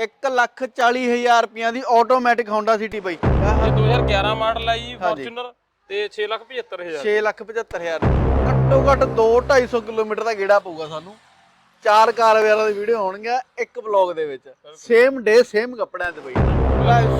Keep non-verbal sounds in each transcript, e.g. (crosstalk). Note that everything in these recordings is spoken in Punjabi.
1 ਲੱਖ 40 ਹਜ਼ਾਰ ਰੁਪਈਆਂ ਦੀ ਆਟੋਮੈਟਿਕ Honda City ਬਈ। ਆਹ। ਇਹ 2011 ਮਾਡਲ ਆ ਜੀ ਹਾਂਜੀ। ਫੋਰਚੂਨਰ ਤੇ 675000 6 ਲੱਖ 75 ਹਜ਼ਾਰ। ਘੱਟੋ ਘੱਟ 2 250 ਕਿਲੋਮੀਟਰ ਦਾ ਗੇੜਾ ਪਊਗਾ ਸਾਨੂੰ। ਚਾਰ ਕਾਰ ਵਗੈਰਾ ਦੀ ਵੀਡੀਓ ਹੋਣਗੀਆਂ ਇੱਕ ਵਲੌਗ ਦੇ ਵਿੱਚ। ਸੇਮ ਡੇ ਸੇਮ ਕੱਪੜਿਆਂ ਤੇ ਬਈ।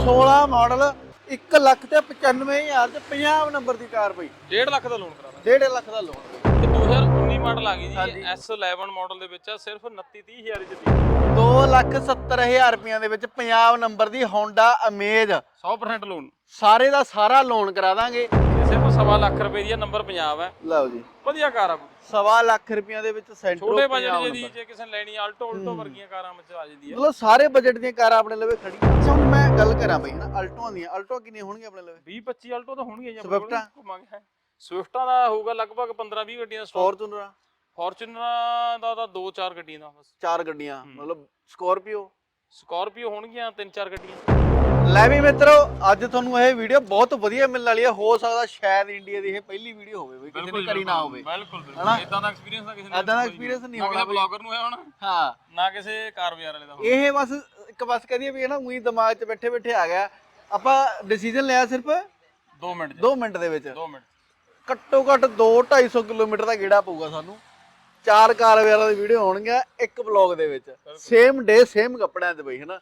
16 ਮਾਡਲ 1 ਲੱਖ ਤੇ 95000 ਤੇ 50 ਨੰਬਰ ਦੀ ਕਾਰ ਬਈ। 1.5 ਲੱਖ ਦਾ ਲੋਨ ਕਰਾਣਾ 1.5 ਲੱਖ ਦਾ ਲੋਨ ਤੇ 2019 ਮਾਡਲ ਆ ਗਈ। ਜੀ S11 ਮਾਡਲ ਦੇ ਵਿੱਚ ਆ ਸਿਰਫ 29 30000 ਦੀ ਦਿੱਤੀ 2 ਲੱਖ 70 ਹਜ਼ਾਰ ਰੁਪਈਆਂ ਦੇ ਵਿੱਚ 50 ਨੰਬਰ ਦੀ Honda Amaze 100% ਲੋਨ ਸਾਰੇ ਦਾ ਸਾਰਾ ਲੋਨ ਕਰਾ ਦਾਂਗੇ। ਸਿਰਫ ਸਵਾ ਲੱਖ ਰੁਪਏ ਦੀ ਆ ਨੰਬਰ ਪੰਜਾਬ ਹੈ। ਲਓ ਜੀ। ਵਧੀਆ ਕਾਰ ਆ। ਸਵਾ ਲੱਖ ਰੁਪਈਆਂ ਦੇ ਵਿੱਚ ਸੈਂਟਰੋ ਛੋਟੇ ਬਜਟ ਜਿਹਦੀ ਜੇ ਕਿਸੇ ਨੇ ਲੈਣੀ ਆਲਟੋ ਉਲਟੋ ਵਰਗੀਆਂ ਕਾਰਾਂ ਵਿੱਚ ਆ ਜਾਂਦੀ ਹੈ ਮਤਲਬ ਸਾਰੇ ਬਜਟ ਦੀਆਂ ਕਾਰਾਂ ਆਪਣੇ ਲਵੇ ਖੜੀਆਂ। ਅੱਛਾ ਹੁਣ ਮੈਂ ਗੱਲ ਕਰਾਂ ਬਈ ਨਾ ਅਲਟੋਆਂ ਦੀਆਂ। ਅਲਟੋ ਕਿੰਨੀਆਂ ਹੋਣਗੀਆਂ ਆਪਣੇ ਲਵੇ? 20 25 ਆਲਟੋ ਤਾਂ ਹੋਣਗੀਆਂ ਜੀ ਸਵਿਫਟਾਂ? ਘੁੰਮਾਂਗੇ। ਸਵਿਫਟਾਂ ਦਾ ਹੋਊਗਾ ਲਗਭਗ 15 20 ਗੱਡੀਆਂ ਸਟਾਕ ਫੋਰਚੂਨਰ? ਫੋਰਚੂਨਰਾਂ ਦਾ ਤਾਂ 2-4 ਗੱਡੀਆਂ ਦਾ ਬਸ। ਚਾਰ ਗੱਡੀਆਂ ਮਤਲਬ ਸਕੋਰਪੀਓ? ਸਕਾਰਪੀਓ ਹੋਣਗੀਆਂ 3-4 ਗੱਡੀਆਂ। ਲੈ ਵੀ ਮਿੱਤਰੋ ਅੱਜ ਤੁਹਾਨੂੰ ਇਹ ਵੀਡੀਓ ਬਹੁਤ ਵਧੀਆ ਮਿਲਣ ਵਾਲੀ ਹੈ। ਹੋ ਸਕਦਾ ਸ਼ਾਇਦ ਇੰਡੀਆ ਦੀ ਇਹ ਪਹਿਲੀ ਵੀਡੀਓ ਹੋਵੇ ਬਈ ਕਿਸੇ ਨੇ ਕਰੀ ਨਾ ਹੋਵੇ। ਬਿਲਕੁਲ ਹਨਾ? ਬਿਲਕੁਲ ਇਦਾਂ ਦਾ ਐਕਸਪੀਰੀਅੰਸ ਤਾਂ ਕਿਸੇ ਨੇ ਏਦਾਂ ਦਾ experience ਨਹੀਂ ਹੋਣਾ ਕਿਸੇ ਬਈ। ਬਲੌਗਰ ਨੂੰ ਹੈ ਹੁਣ। ਹਾਂ। ਨਾ ਕਿਸੇ ਕਾਰ ਬਾਜ਼ਾਰ ਵਾਲੇ ਦਾ ਹੋਣਾ। ਇਹ ਬਸ ਇੱਕ ਬਸ ਕਹਦੀਏ ਵੀ ਇਹ ਨਾ ਉਹੀ ਦਿਮਾਗ 'ਚ ਬੈਠੇ ਬੈਠੇ ਆ ਗਿਆ। ਆਪਾਂ ਡਿਸੀਜਨ ਲਿਆ ਸਿਰਫ ਦੋ ਮਿੰਟ 'ਚ। 2 ਮਿੰਟ ਦੇ ਵਿੱਚ। ਦੋ ਮਿੰਟ ਘੱਟੋ ਘੱਟ 2 250 ਕਿਲੋਮੀਟਰ ਦਾ ਗੇੜਾ ਪਊਗਾ ਸਾਨੂੰ। ਚਾਰ ਕਾਰ ਵਗੈਰਾ ਦੀ ਵੀਡੀਓ ਹੋਣਗੀਆਂ ਇੱਕ ਵਲੌਗ ਦੇ ਵਿੱਚ। ਸੇਮ ਡੇ ਸੇਮ ਕੱਪੜਿਆਂ ਤੇ ਬਈ ਹਨਾ?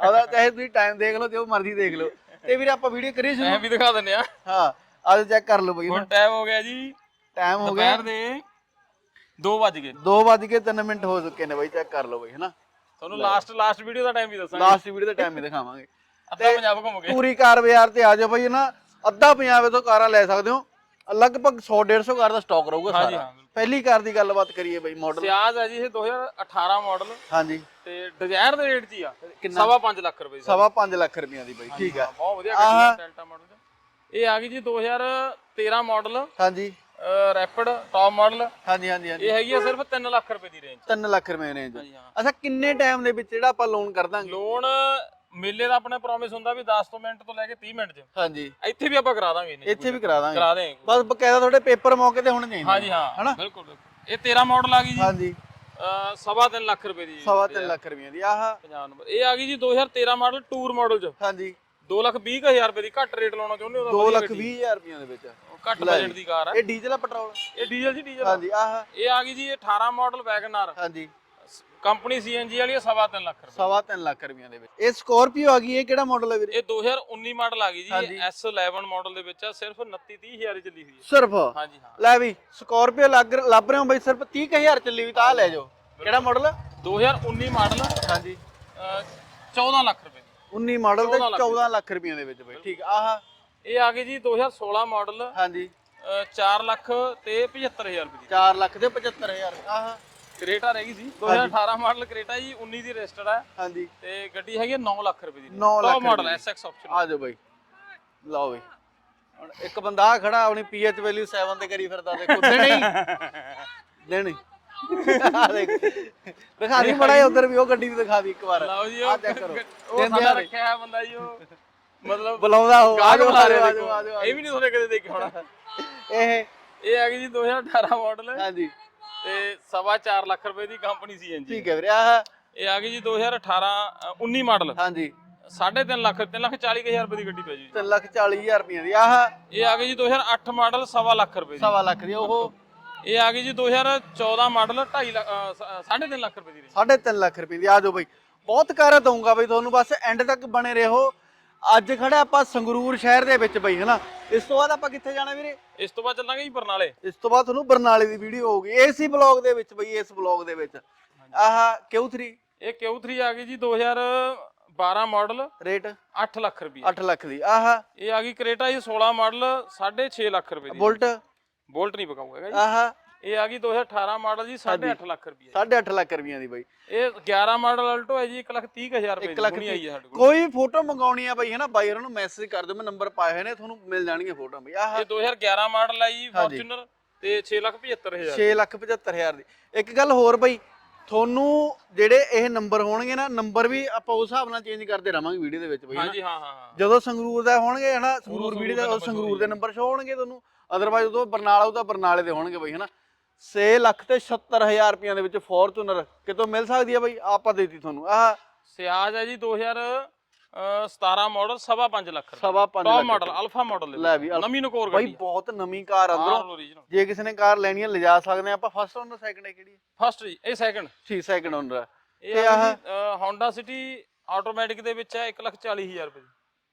ਆਦਾ ਚਾਹੇ ਤੁਸੀਂ ਟਾਈਮ ਦੇਖ ਲਓ ਜੋ ਮਰਜ਼ੀ ਦੇਖ ਲਓ। ਤੇ ਵੀਰੇ ਆਪਾਂ ਵੀਡੀਓ ਕਰੀ ਐ ਸ਼ੁਰੂ ਵੀ ਦਿਖਾ ਦਿੰਦੇ ਆ ਹਾਂ ਅੱਜ ਚੈੱਕ ਕਰ ਲਓ ਬਈ ਹੁਣ ਟਾਈਮ ਹੋ ਗਿਆ ਜੀ। ਟਾਈਮ ਹੋ ਗਿਆ। ਦੁਪਹਿਰ ਦੇ 2 ਵਜ ਗਏ। 2 ਵੱਜ ਕੇ 3 ਮਿੰਟ ਹੋ ਚੁੱਕੇ ਨੇ ਬਈ ਚੈੱਕ ਕਰ ਲਓ ਬਈ ਹਨਾ? ਤੁਹਾਨੂੰ ਲਾਸਟ ਲਾਸਟ ਵੀਡੀਓ ਦਾ ਟਾਈਮ ਵੀ ਦੱਸਾਂਗੇ। ਲਾਸਟ ਵੀਡੀਓ ਦਾ ਟਾਈਮ ਹੀ ਦਿਖਾਵਾਂਗੇ। ਅੱਧਾ ਪੰਜਾਬ ਘੁੰਮ ਗਏ। ਪੂਰੀ ਕਾਰ ਬਾਜ਼ਾਰ ਤੇ ਆ ਜਾਓ ਬਈ ਨਾ ਅੱਧਾ ਪੰਜਾਬ ਤੋਂ ਕਾਰਾਂ ਲੈ ਸਕਦੇ ਹੋ। ਲਗਭਗ 100 150 ਕਾਰ ਦਾ ਸਟਾਕ ਰਹੂਗਾ ਹਾਂਜੀ, ਸਾਰਾ। ਹਾਂ, ਬਿਲਕੁਲ। ਪਹਿਲੀ ਕਾਰ ਦੀ ਗੱਲਬਾਤ ਕਰੀਏ ਬਈ ਮਾਡਲ ਸਿਆਜ਼ ਹੈ ਜੀ ਇਹ 2018 ਮਾਡਲ ਹਾਂਜੀ। ਤੇ ਡਿਜ਼ਾਇਰ ਦੇ ਰੇਟ 'ਚ ਹੀ ਆ। ਕਿੰਨਾ? ਸਵਾ 5 ਲੱਖ ਰੁਪਏ ਦੀ। ਸਵਾ 5 ਲੱਖ ਰੁਪਈਆਂ ਦੀ ਬਈ ਠੀਕ ਆ ਬਹੁਤ ਵਧੀਆ ਗੱਡੀ ਹੈ ਡੈਲਟਾ ਮਾਡਲ ਇਹ ਆ ਗਈ ਜੀ 2013 ਮਾਡਲ ਹਾਂਜੀ। ਰੈਪਿਡ ਟੌਪ ਮਾਡਲ ਹਾਂਜੀ ਹਾਂਜੀ ਹਾਂਜੀ। ਇਹ ਹੈਗੀ ਆ ਸਿਰਫ 3 ਲੱਖ ਰੁਪਏ ਦੀ ਰੇਂਜ 3 ਲੱਖ ਰੁਪਏ ਰੇਂਜ ਹਾਂਜੀ ਹਾਂ। ਅੱਛਾ ਕਿੰਨੇ ਟਾਈਮ ਦੇ ਵਿੱਚ ਜਿਹੜਾ ਆਪਾਂ ਲੋਨ ਕਰ ਦਾਂਗੇ? ਲੋਨ ਮੇਲੇ ਦਾ ਆਪਣਾ ਪ੍ਰੋਮਿਸ ਹੁੰਦਾ ਵੀ 10 ਤੋਂ ਮਿੰਟ ਤੋਂ ਲੈ ਕੇ 30 ਮਿੰਟ 'ਚ। ਹਾਂਜੀ। ਇੱਥੇ ਵੀ ਆਪਾਂ ਕਰਾ ਦਾਂਗੇ ਇਹਨੇ ਇੱਥੇ ਵੀ ਕਰਾ ਦਾਂਗੇ। ਕਰਾ ਦੇਂਗੇ ਬਸ ਬਕਾਇਦਾ ਤੁਹਾਡੇ ਪੇਪਰ ਮੌਕੇ ਤੇ ਹੋਣੇ ਚਾਹੀਦੇ। ਹਾਂਜੀ ਹਾਂ। ਹਨਾ? ਬਿਲਕੁਲ ਬਿਲਕੁਲ। ਇਹ 13 ਮਾਡਲ ਆ ਗਈ ਜੀ। ਹਾਂਜੀ। ਅਹ ਸਵਾ ਤਿੰਨ ਲੱਖ ਰੁਪਏ ਦੀ ਸਵਾ 3 ਲੱਖ ਰੁਪਈਆਂ ਦੀ ਆਹ। 50 ਨੰਬਰ। ਇਹ ਆ ਗਈ ਜੀ 2013 ਮਾਡਲ ਟੂਰ ਮਾਡਲ 'ਚ। ਹਾਂਜੀ। 2 ਲੱਖ 20 ਹਜ਼ਾਰ ਰੁਪਏ ਦੀ ਘੱਟ ਰੇਟ ਲਾਉਣਾ ਚਾਹੁੰਦੇ ਹੋ ਤਾਂ 2 ਵਧੀਆ ਲੱਖ ਗੱਡੀ। 20 ਹਜ਼ਾਰ ਰੁਪਈਆਂ ਦੇ ਵਿੱਚ। ਘੱਟ ਬਜਟ ਦੀ ਕਾਰ ਹੈ ਇਹ ਡੀਜ਼ਲ ਆ ਪੈਟਰੋਲ? ਇਹ ਡੀਜ਼ਲ ਜੀ ਡੀਜ਼ਲ ਹਾਂਜੀ ਆਹ। ਇਹ ਆ ਗਈ ਜੀ ਇਹ 18 ਮਾਡਲ ਵੈਗਨਰ ਹਾਂਜੀ। ਕੰਪਨੀ ਸੀਐਨਜੀ ਵਾਲੀ ਹੈ, ਸਵਾ ਤਿੰਨ ਲੱਖ ਰੁਪਏ। ਸਵਾ 3 ਲੱਖ ਰੁਪਈਆਂ ਦੇ ਵਿੱਚ। ਇਹ ਸਕੋਰਪੀਓ ਆ ਗਈ ਇਹ ਕਿਹੜਾ ਮਾਡਲ ਹੈ ਵੀਰੇ? ਇਹ 2019 ਮਾਡਲ ਆ ਗਈ ਜੀ ਹਾਂਜੀ। S11 ਮਾਡਲ ਦੇ ਵਿੱਚ ਆ ਸਿਰਫ 29 30 ਹਜ਼ਾਰ ਦੀ ਚੱਲੀ ਹੋਈ ਹੈ। ਸਿਰਫ? ਹਾਂਜੀ ਹਾਂ। ਲੈ ਵੀ ਸਕੋਰਪੀਓ ਲੱਗ ਲੱਭ ਰਹੇ ਹੋ ਬਈ ਸਿਰਫ 30000 ਚੱਲੀ ਵੀ ਤਾਂ ਆਹ ਲੈ ਜਾਓ। ਕਿਹੜਾ ਮਾਡਲ 2019 ਮਾਡਲ ਹਾਂਜੀ। 14 ਲੱਖ ਰੁਪਏ ਦੀ। 19 ਮਾਡਲ ਤੇ 14 ਲੱਖ 14 ਲੱਖ ਰੁਪਈਆਂ ਦੇ ਵਿੱਚ ਬਈ। ਠੀਕ ਆਹ। ਇਹ ਆ ਗਈ ਜੀ 2016 ਮਾਡਲ ਹਾਂਜੀ। 4 ਲੱਖ ਤੇ 75000 ਰੁਪਏ ਦੀ। 4 ਲੱਖ ਦੇ 75000 ਆਹ। ਕਰੇਟਾ ਰਹਿ ਗਈ ਸੀ। 2018 ਮਾਡਲ ਕਰੇਟਾ ਜੀ 19 ਦੀ ਰਜਿਸਟਰਡ ਹੈ ਹਾਂਜੀ। ਤੇ ਗੱਡੀ ਹੈਗੀ 9 ਲੱਖ ਰੁਪਏ ਦੀ। 9 ਲੱਖ ਮਾਡਲ SX ਆਪਸ਼ਨ ਆ ਜਾਓ ਬਈ। ਲਓ ਬਈ। ਹੁਣ ਇੱਕ ਬੰਦਾ ਆ ਖੜਾ ਆਪਣੀ ਪੀਐਚ ਵੈਲਿਊ 7 ਤੇ ਕਰੀ ਫਿਰਦਾ ਦੇਖੋ। (laughs) ਦੇਣੀ ਦੇਣੀ ਦੇਖ। ਦੀ ਮੜਾ ਉਧਰ ਵੀ ਉਹ ਗੱਡੀ ਵੀ ਦਿਖਾ ਦੀ ਇੱਕ ਵਾਰ। ਲਓ ਜੀ ਆ ਚੈੱਕ ਕਰੋ। ਉਹ ਸਾਡਾ ਰੱਖਿਆ ਹੈ ਬੰਦਾ ਜੀ ਉਹ ਮਤਲਬ ਬੁਲਾਉਂਦਾ ਹੋ ਆ ਜਾਓ ਆ ਜਾਓ ਇਹ ਵੀ ਨਹੀਂ ਤੁਹਾਡੇ ਕਦੇ ਦੇਖਿਆ ਹੋਣਾ। ਇਹ ਇਹ ਗਈ ਜੀ 2018 ਮਾਡਲ। ਹਾਂਜੀ। ਤੇ ਸਵਾ 4 ਲੱਖ ਰੁਪਏ ਦੀ ਕੰਪਨੀ ਸੀ ਜੀ ਠੀਕ ਹੈ ਵੀਰੇ ਆਹ ਇਹ ਆ ਗਈ ਜੀ 2018 ਅ, 19 ਮਾਡਲ। ਹਾਂਜੀ। 3.5 ਲੱਖ 3 ਲੱਖ 40 ਹਜ਼ਾਰ ਰੁਪਏ ਦੀ ਗੱਡੀ ਪੈ ਜੀ। 3 ਲੱਖ 40000 ਰੁਪਈਆਂ ਦੀ ਆਹ ਇਹ ਆ ਗਈ ਜੀ 2008 ਮਾਡਲ ਸਵਾ ਲੱਖ ਰੁਪਏ ਦੀ। ਸਵਾ ਲੱਖ ਦੀ ਉਹ ਇਹ ਆ ਗਈ ਜੀ 2014 ਮਾਡਲ 2.5 ਲੱਖ 3.5 ਲੱਖ ਰੁਪਏ ਦੀ। ਰੇਂਜ 3.5 ਲੱਖ ਰੁਪਏ ਦੀ ਆ ਜਾਓ ਬਈ। ਬਹੁਤ ਕਾਰਾਂ ਦਊਂਗਾ ਬਈ ਤੁਹਾਨੂੰ ਬਸ ਐਂਡ ਤੱਕ ਬਣੇ ਰਹੋ। ਅੱਜ ਖੜੇ ਆਪਾਂ ਸੰਗਰੂਰ ਸ਼ਹਿਰ ਦੇ ਵਿੱਚ ਬਈ ਹਨਾ? ਇਸ ਤੋਂ ਬਾਅਦ ਆਪਾਂ ਕਿੱਥੇ ਜਾਣਾ ਵੀਰੇ? ਇਸ ਤੋਂ ਬਾਅਦ ਚੱਲਾਂਗੇ ਜੀ ਬਰਨਾਲੇ। ਇਸ ਤੋਂ ਬਾਅਦ ਤੁਹਾਨੂੰ ਬਰਨਾਲੇ ਦੀ ਵੀਡੀਓ ਹੋਊਗੀ। ਏਸੀ ਬਲੌਗ ਦੇ ਵਿੱਚ ਬਈ ਇਸ ਬਲੌਗ ਦੇ ਵਿੱਚ। ਆਹ Q3 ਇਹ Q3 ਆ ਗਈ ਜੀ? 2012 ਮਾਡਲ ਰੇਟ 8 ਲੱਖ ਰੁਪਏ 8 ਲੱਖ ਦੀ। ਆਹ। ਇਹ ਆ ਗਈ ਕਰੇਟਾ ਜੀ 16 ਮਾਡਲ 6.5 ਲੱਖ ਰੁਪਏ ਦੀ। ਬੁਲਟ ਬੋਲਟ ਨਹੀਂ ਪਕਾਊਗਾ ਹੈਗਾ ਜੀ। ਆਹ। ਇਹ ਆ ਗਈ 2018 ਮਾਡਲ ਜੀ 8.5 ਲੱਖ ਰੁਪਏ 8.5 ਲੱਖ ਰੁਪਈਆਂ ਦੀ ਬਈ। ਇਹ 11 ਮਾਡਲ ਅਲਟੋ ਹੈ ਜੀ 1 ਲੱਖ 30 ਹਜ਼ਾਰ ਰੁਪਏ 1 ਦੀ ਆਈ ਹੈ ਸਾਡੇ ਕੋਲ। ਕੋਈ ਫੋਟੋ ਮੰਗਾਉਣੀ ਆ ਬਈ ਹਨਾ? ਬਾਈ ਉਹਨਾਂ ਨੂੰ ਮੈਸੇਜ ਕਰ ਦਿਓ ਮੈਂ ਨੰਬਰ ਪਾਏ ਹੋਏ ਨੇ ਤੁਹਾਨੂੰ ਮਿਲ ਜਾਣਗੀਆਂ ਫੋਟੋ ਬਈ। ਆਹ ਇਹ 2011 ਮਾਡਲ ਹੈ ਜੀ ਫੋਰਚੂਨਰ ਤੇ 6 ਲੱਖ 75 ਹਜ਼ਾਰ 6 ਲੱਖ 75000 ਦੀ। ਇੱਕ ਗੱਲ ਹੋਰ ਬਈ ਤੁਹਾਨੂੰ ਜਿਹੜੇ ਇਹ ਨੰਬਰ ਹੋਣਗੇ ਨਾ ਨੰਬਰ ਵੀ ਆਪਾਂ ਉਸ ਹਿਸਾਬ ਨਾਲ ਚੇਂਜ ਕਰਦੇ ਰਵਾਂਗੇ ਵੀਡੀਓ ਦੇ ਵਿੱਚ ਬਈ। ਹਾਂਜੀ ਹਾਂ ਹਾਂ ਹਾਂ। ਜਦੋਂ ਸੰਗਰੂਰ ਦਾ ਹੋਣਗੇ ਹਨਾ? ਸੰਗਰੂਰ ਵੀਡੀਓ ਦੇ ਸੰਗਰੂਰ ਦੇ ਨੰਬਰ ਸ਼ੋ ਹੋਣਗੇ ਤੁਹਾਨੂੰ। ਅਦਰਵਾਈਜ਼ ਉਦੋਂ ਬਰਨਾਲਾ ਉਹ ਤਾਂ ਬਰਨਾਲੇ ਦੇ ਹੋਣਗੇ ਬਈ ਹਨਾ? 6 ਲੱਖ ਤੇ 70000 ਰੁਪਈਆਂ ਦੇ ਵਿੱਚ ਫੋਰਚੂਨਰ ਕਿਤੋਂ ਮਿਲ ਸਕਦੀ ਆ ਬਈ? ਆਪਾਂ ਦੇਤੀ ਤੁਹਾਨੂੰ। ਆਹ ਸਿਆਜ ਹੈ ਜੀ 2017 ਮਾਡਲ ਸਵਾ 5 ਲੱਖ ਰੁਪਏ। ਸਵਾ ਪੰਜ top lakh model alpha model ਲੈ ਵੀ ਅਲ- ਨਵੀਂ ਨਕੋਰ ਬਾਈ ਗੱਡੀ ਬਹੁਤ ਨਵੀਂ ਕਾਰ ਅੰਦਰੋਂ। original ਜੇ ਕਿਸੇ ਨੇ ਕਾਰ ਲੈਣੀ ਹੈ ਲਿਜਾ ਸਕਦੇ ਆ। ਆਪਾਂ ਫਸਟ ਓਨਰ ਸੈਕੰਡ ਹੈ ਕਿਹੜੀ ਹੈ ਫਸਟ ਜੀ ਇਹ ਸੈਕੰਡ ਠੀਕ ਸੈਕੰਡ ਓਨਰ ਹੈ ਇਹ ਤੇ ਆ ਆਹ? Honda City ਆਟੋਮੈਟਿਕ ਦੇ ਵਿੱਚ ਹੈ 140000 ਰੁਪਏ ਦੀ।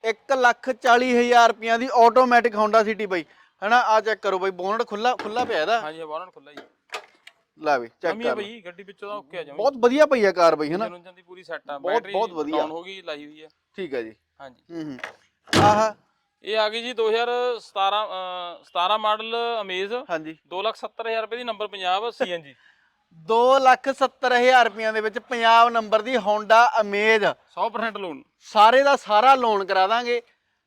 1 ਲੱਖ 40 ਹਜ਼ਾਰ ਰੁਪਈਆਂ ਦੀ ਆਟੋਮੈਟਿਕ Honda City ਬਾਈ। ਹਨਾ ਆ ਚੈੱਕ ਕਰੋ ਬਾਈ ਬੋਨਟ ਖੁੱਲਾ ਖੁੱਲਾ ਪਿਆ ਇਹਦਾ। ਹਾਂਜੀ ਬਾਰਨ ਖੁੱਲਾ ਜੀ। ਲੈ ਵੀ ਚੈੱਕ ਹੈ ਕਰ ਬਈ ਗੱਡੀ ਵਿੱਚੋਂ ਤਾਂ ਓਕੇ ਆ ਜਾਵੇ ਬਹੁਤ ਵਧੀਆ ਪਈ ਆ ਕਾਰ ਬਾਈ ਹਨਾ? ਇੰਜਨ ਦੀ ਪੂਰੀ ਸੈੱਟ ਆ ਬਹੁਤ- ਬੈਟਰੀ ਬਹੁਤ ਵਧੀਆ। ਹੋ ਗਈ ਲਾਈ ਹੋਈ ਹੈ ਠੀਕ ਹੈ ਜੀ। ਹਾਂਜੀ। ਹੂੰ ਹੂੰ। ਆਹ। ਇਹ ਆ ਗਈ ਜੀ 2017 ਅਹ, 17 ਮਾਡਲ ਅਮੇਜ਼। ਹਾਂਜੀ। 270000 ਰੁਪਏ ਦੀ ਨੰਬਰ 50 ਸੀਐਨਜੀ। 2 ਲੱਖ 70 ਹਜ਼ਾਰ ਰੁਪਈਆਂ ਦੇ ਵਿੱਚ ਪੰਜਾਬ ਨੰਬਰ ਦੀ Honda Amaze 100% ਲੋਨ ਸਾਰੇ ਦਾ ਸਾਰਾ ਲੋਨ ਕਰਾ ਦਾਂਗੇ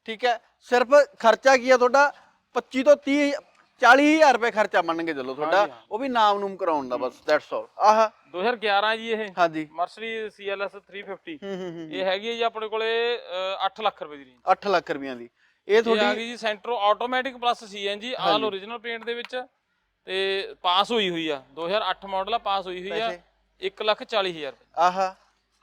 ਠੀਕ ਹੈ? ਸਿਰਫ ਖਰਚਾ ਕੀ ਆ ਤੁਹਾਡਾ? 25 ਤੋਂ 30 40 ਹਜ਼ਾਰ ਰੁਪਏ ਖਰਚਾ ਮੰਨ ਕੇ ਚੱਲੋ ਤੁਹਾਡਾ। ਹਾਂਜੀ, ਹਾਂ। ਉਹ ਵੀ ਨਾਮ ਨੂਮ ਕਰਾਉਣ ਦਾ ਬਸ ਦੈਟਸ ਆਲ ਆਹ। 2011 ਜੀ ਇਹ। ਹਾਂਜੀ। ਮਰਸਡੀ ਸੀਐਲਐਸ 350 ਹੂੰ ਹੂੰ ਹੂੰ। ਇਹ ਹੈਗੀ ਹੈ ਜੀ ਆਪਣੇ ਕੋਲੇ ਅਹ, 8 ਲੱਖ ਰੁਪਏ ਦੀ ਰੇਂਜ 8 ਲੱਖ ਰੁਪਈਆਂ ਦੀ। ਇਹ ਇਹ ਆ ਤੁਹਾਡੀ ਗਈ ਜੀ Santro automatic plus CNG all origignal paint ਦੇ ਵਿੱਚ। ਤੇ ਪਾਸ ਹੋਈ ਹੋਈ ਆ। 2008 ਮਾਡਲ ਆ ਪਾਸ ਹੋਈ ਹੋਈ ਆ। ਪੈਸੇ? 1 ਲੱਖ 40 ਹਜ਼ਾਰ ਰੁਪਏ। ਆਹ।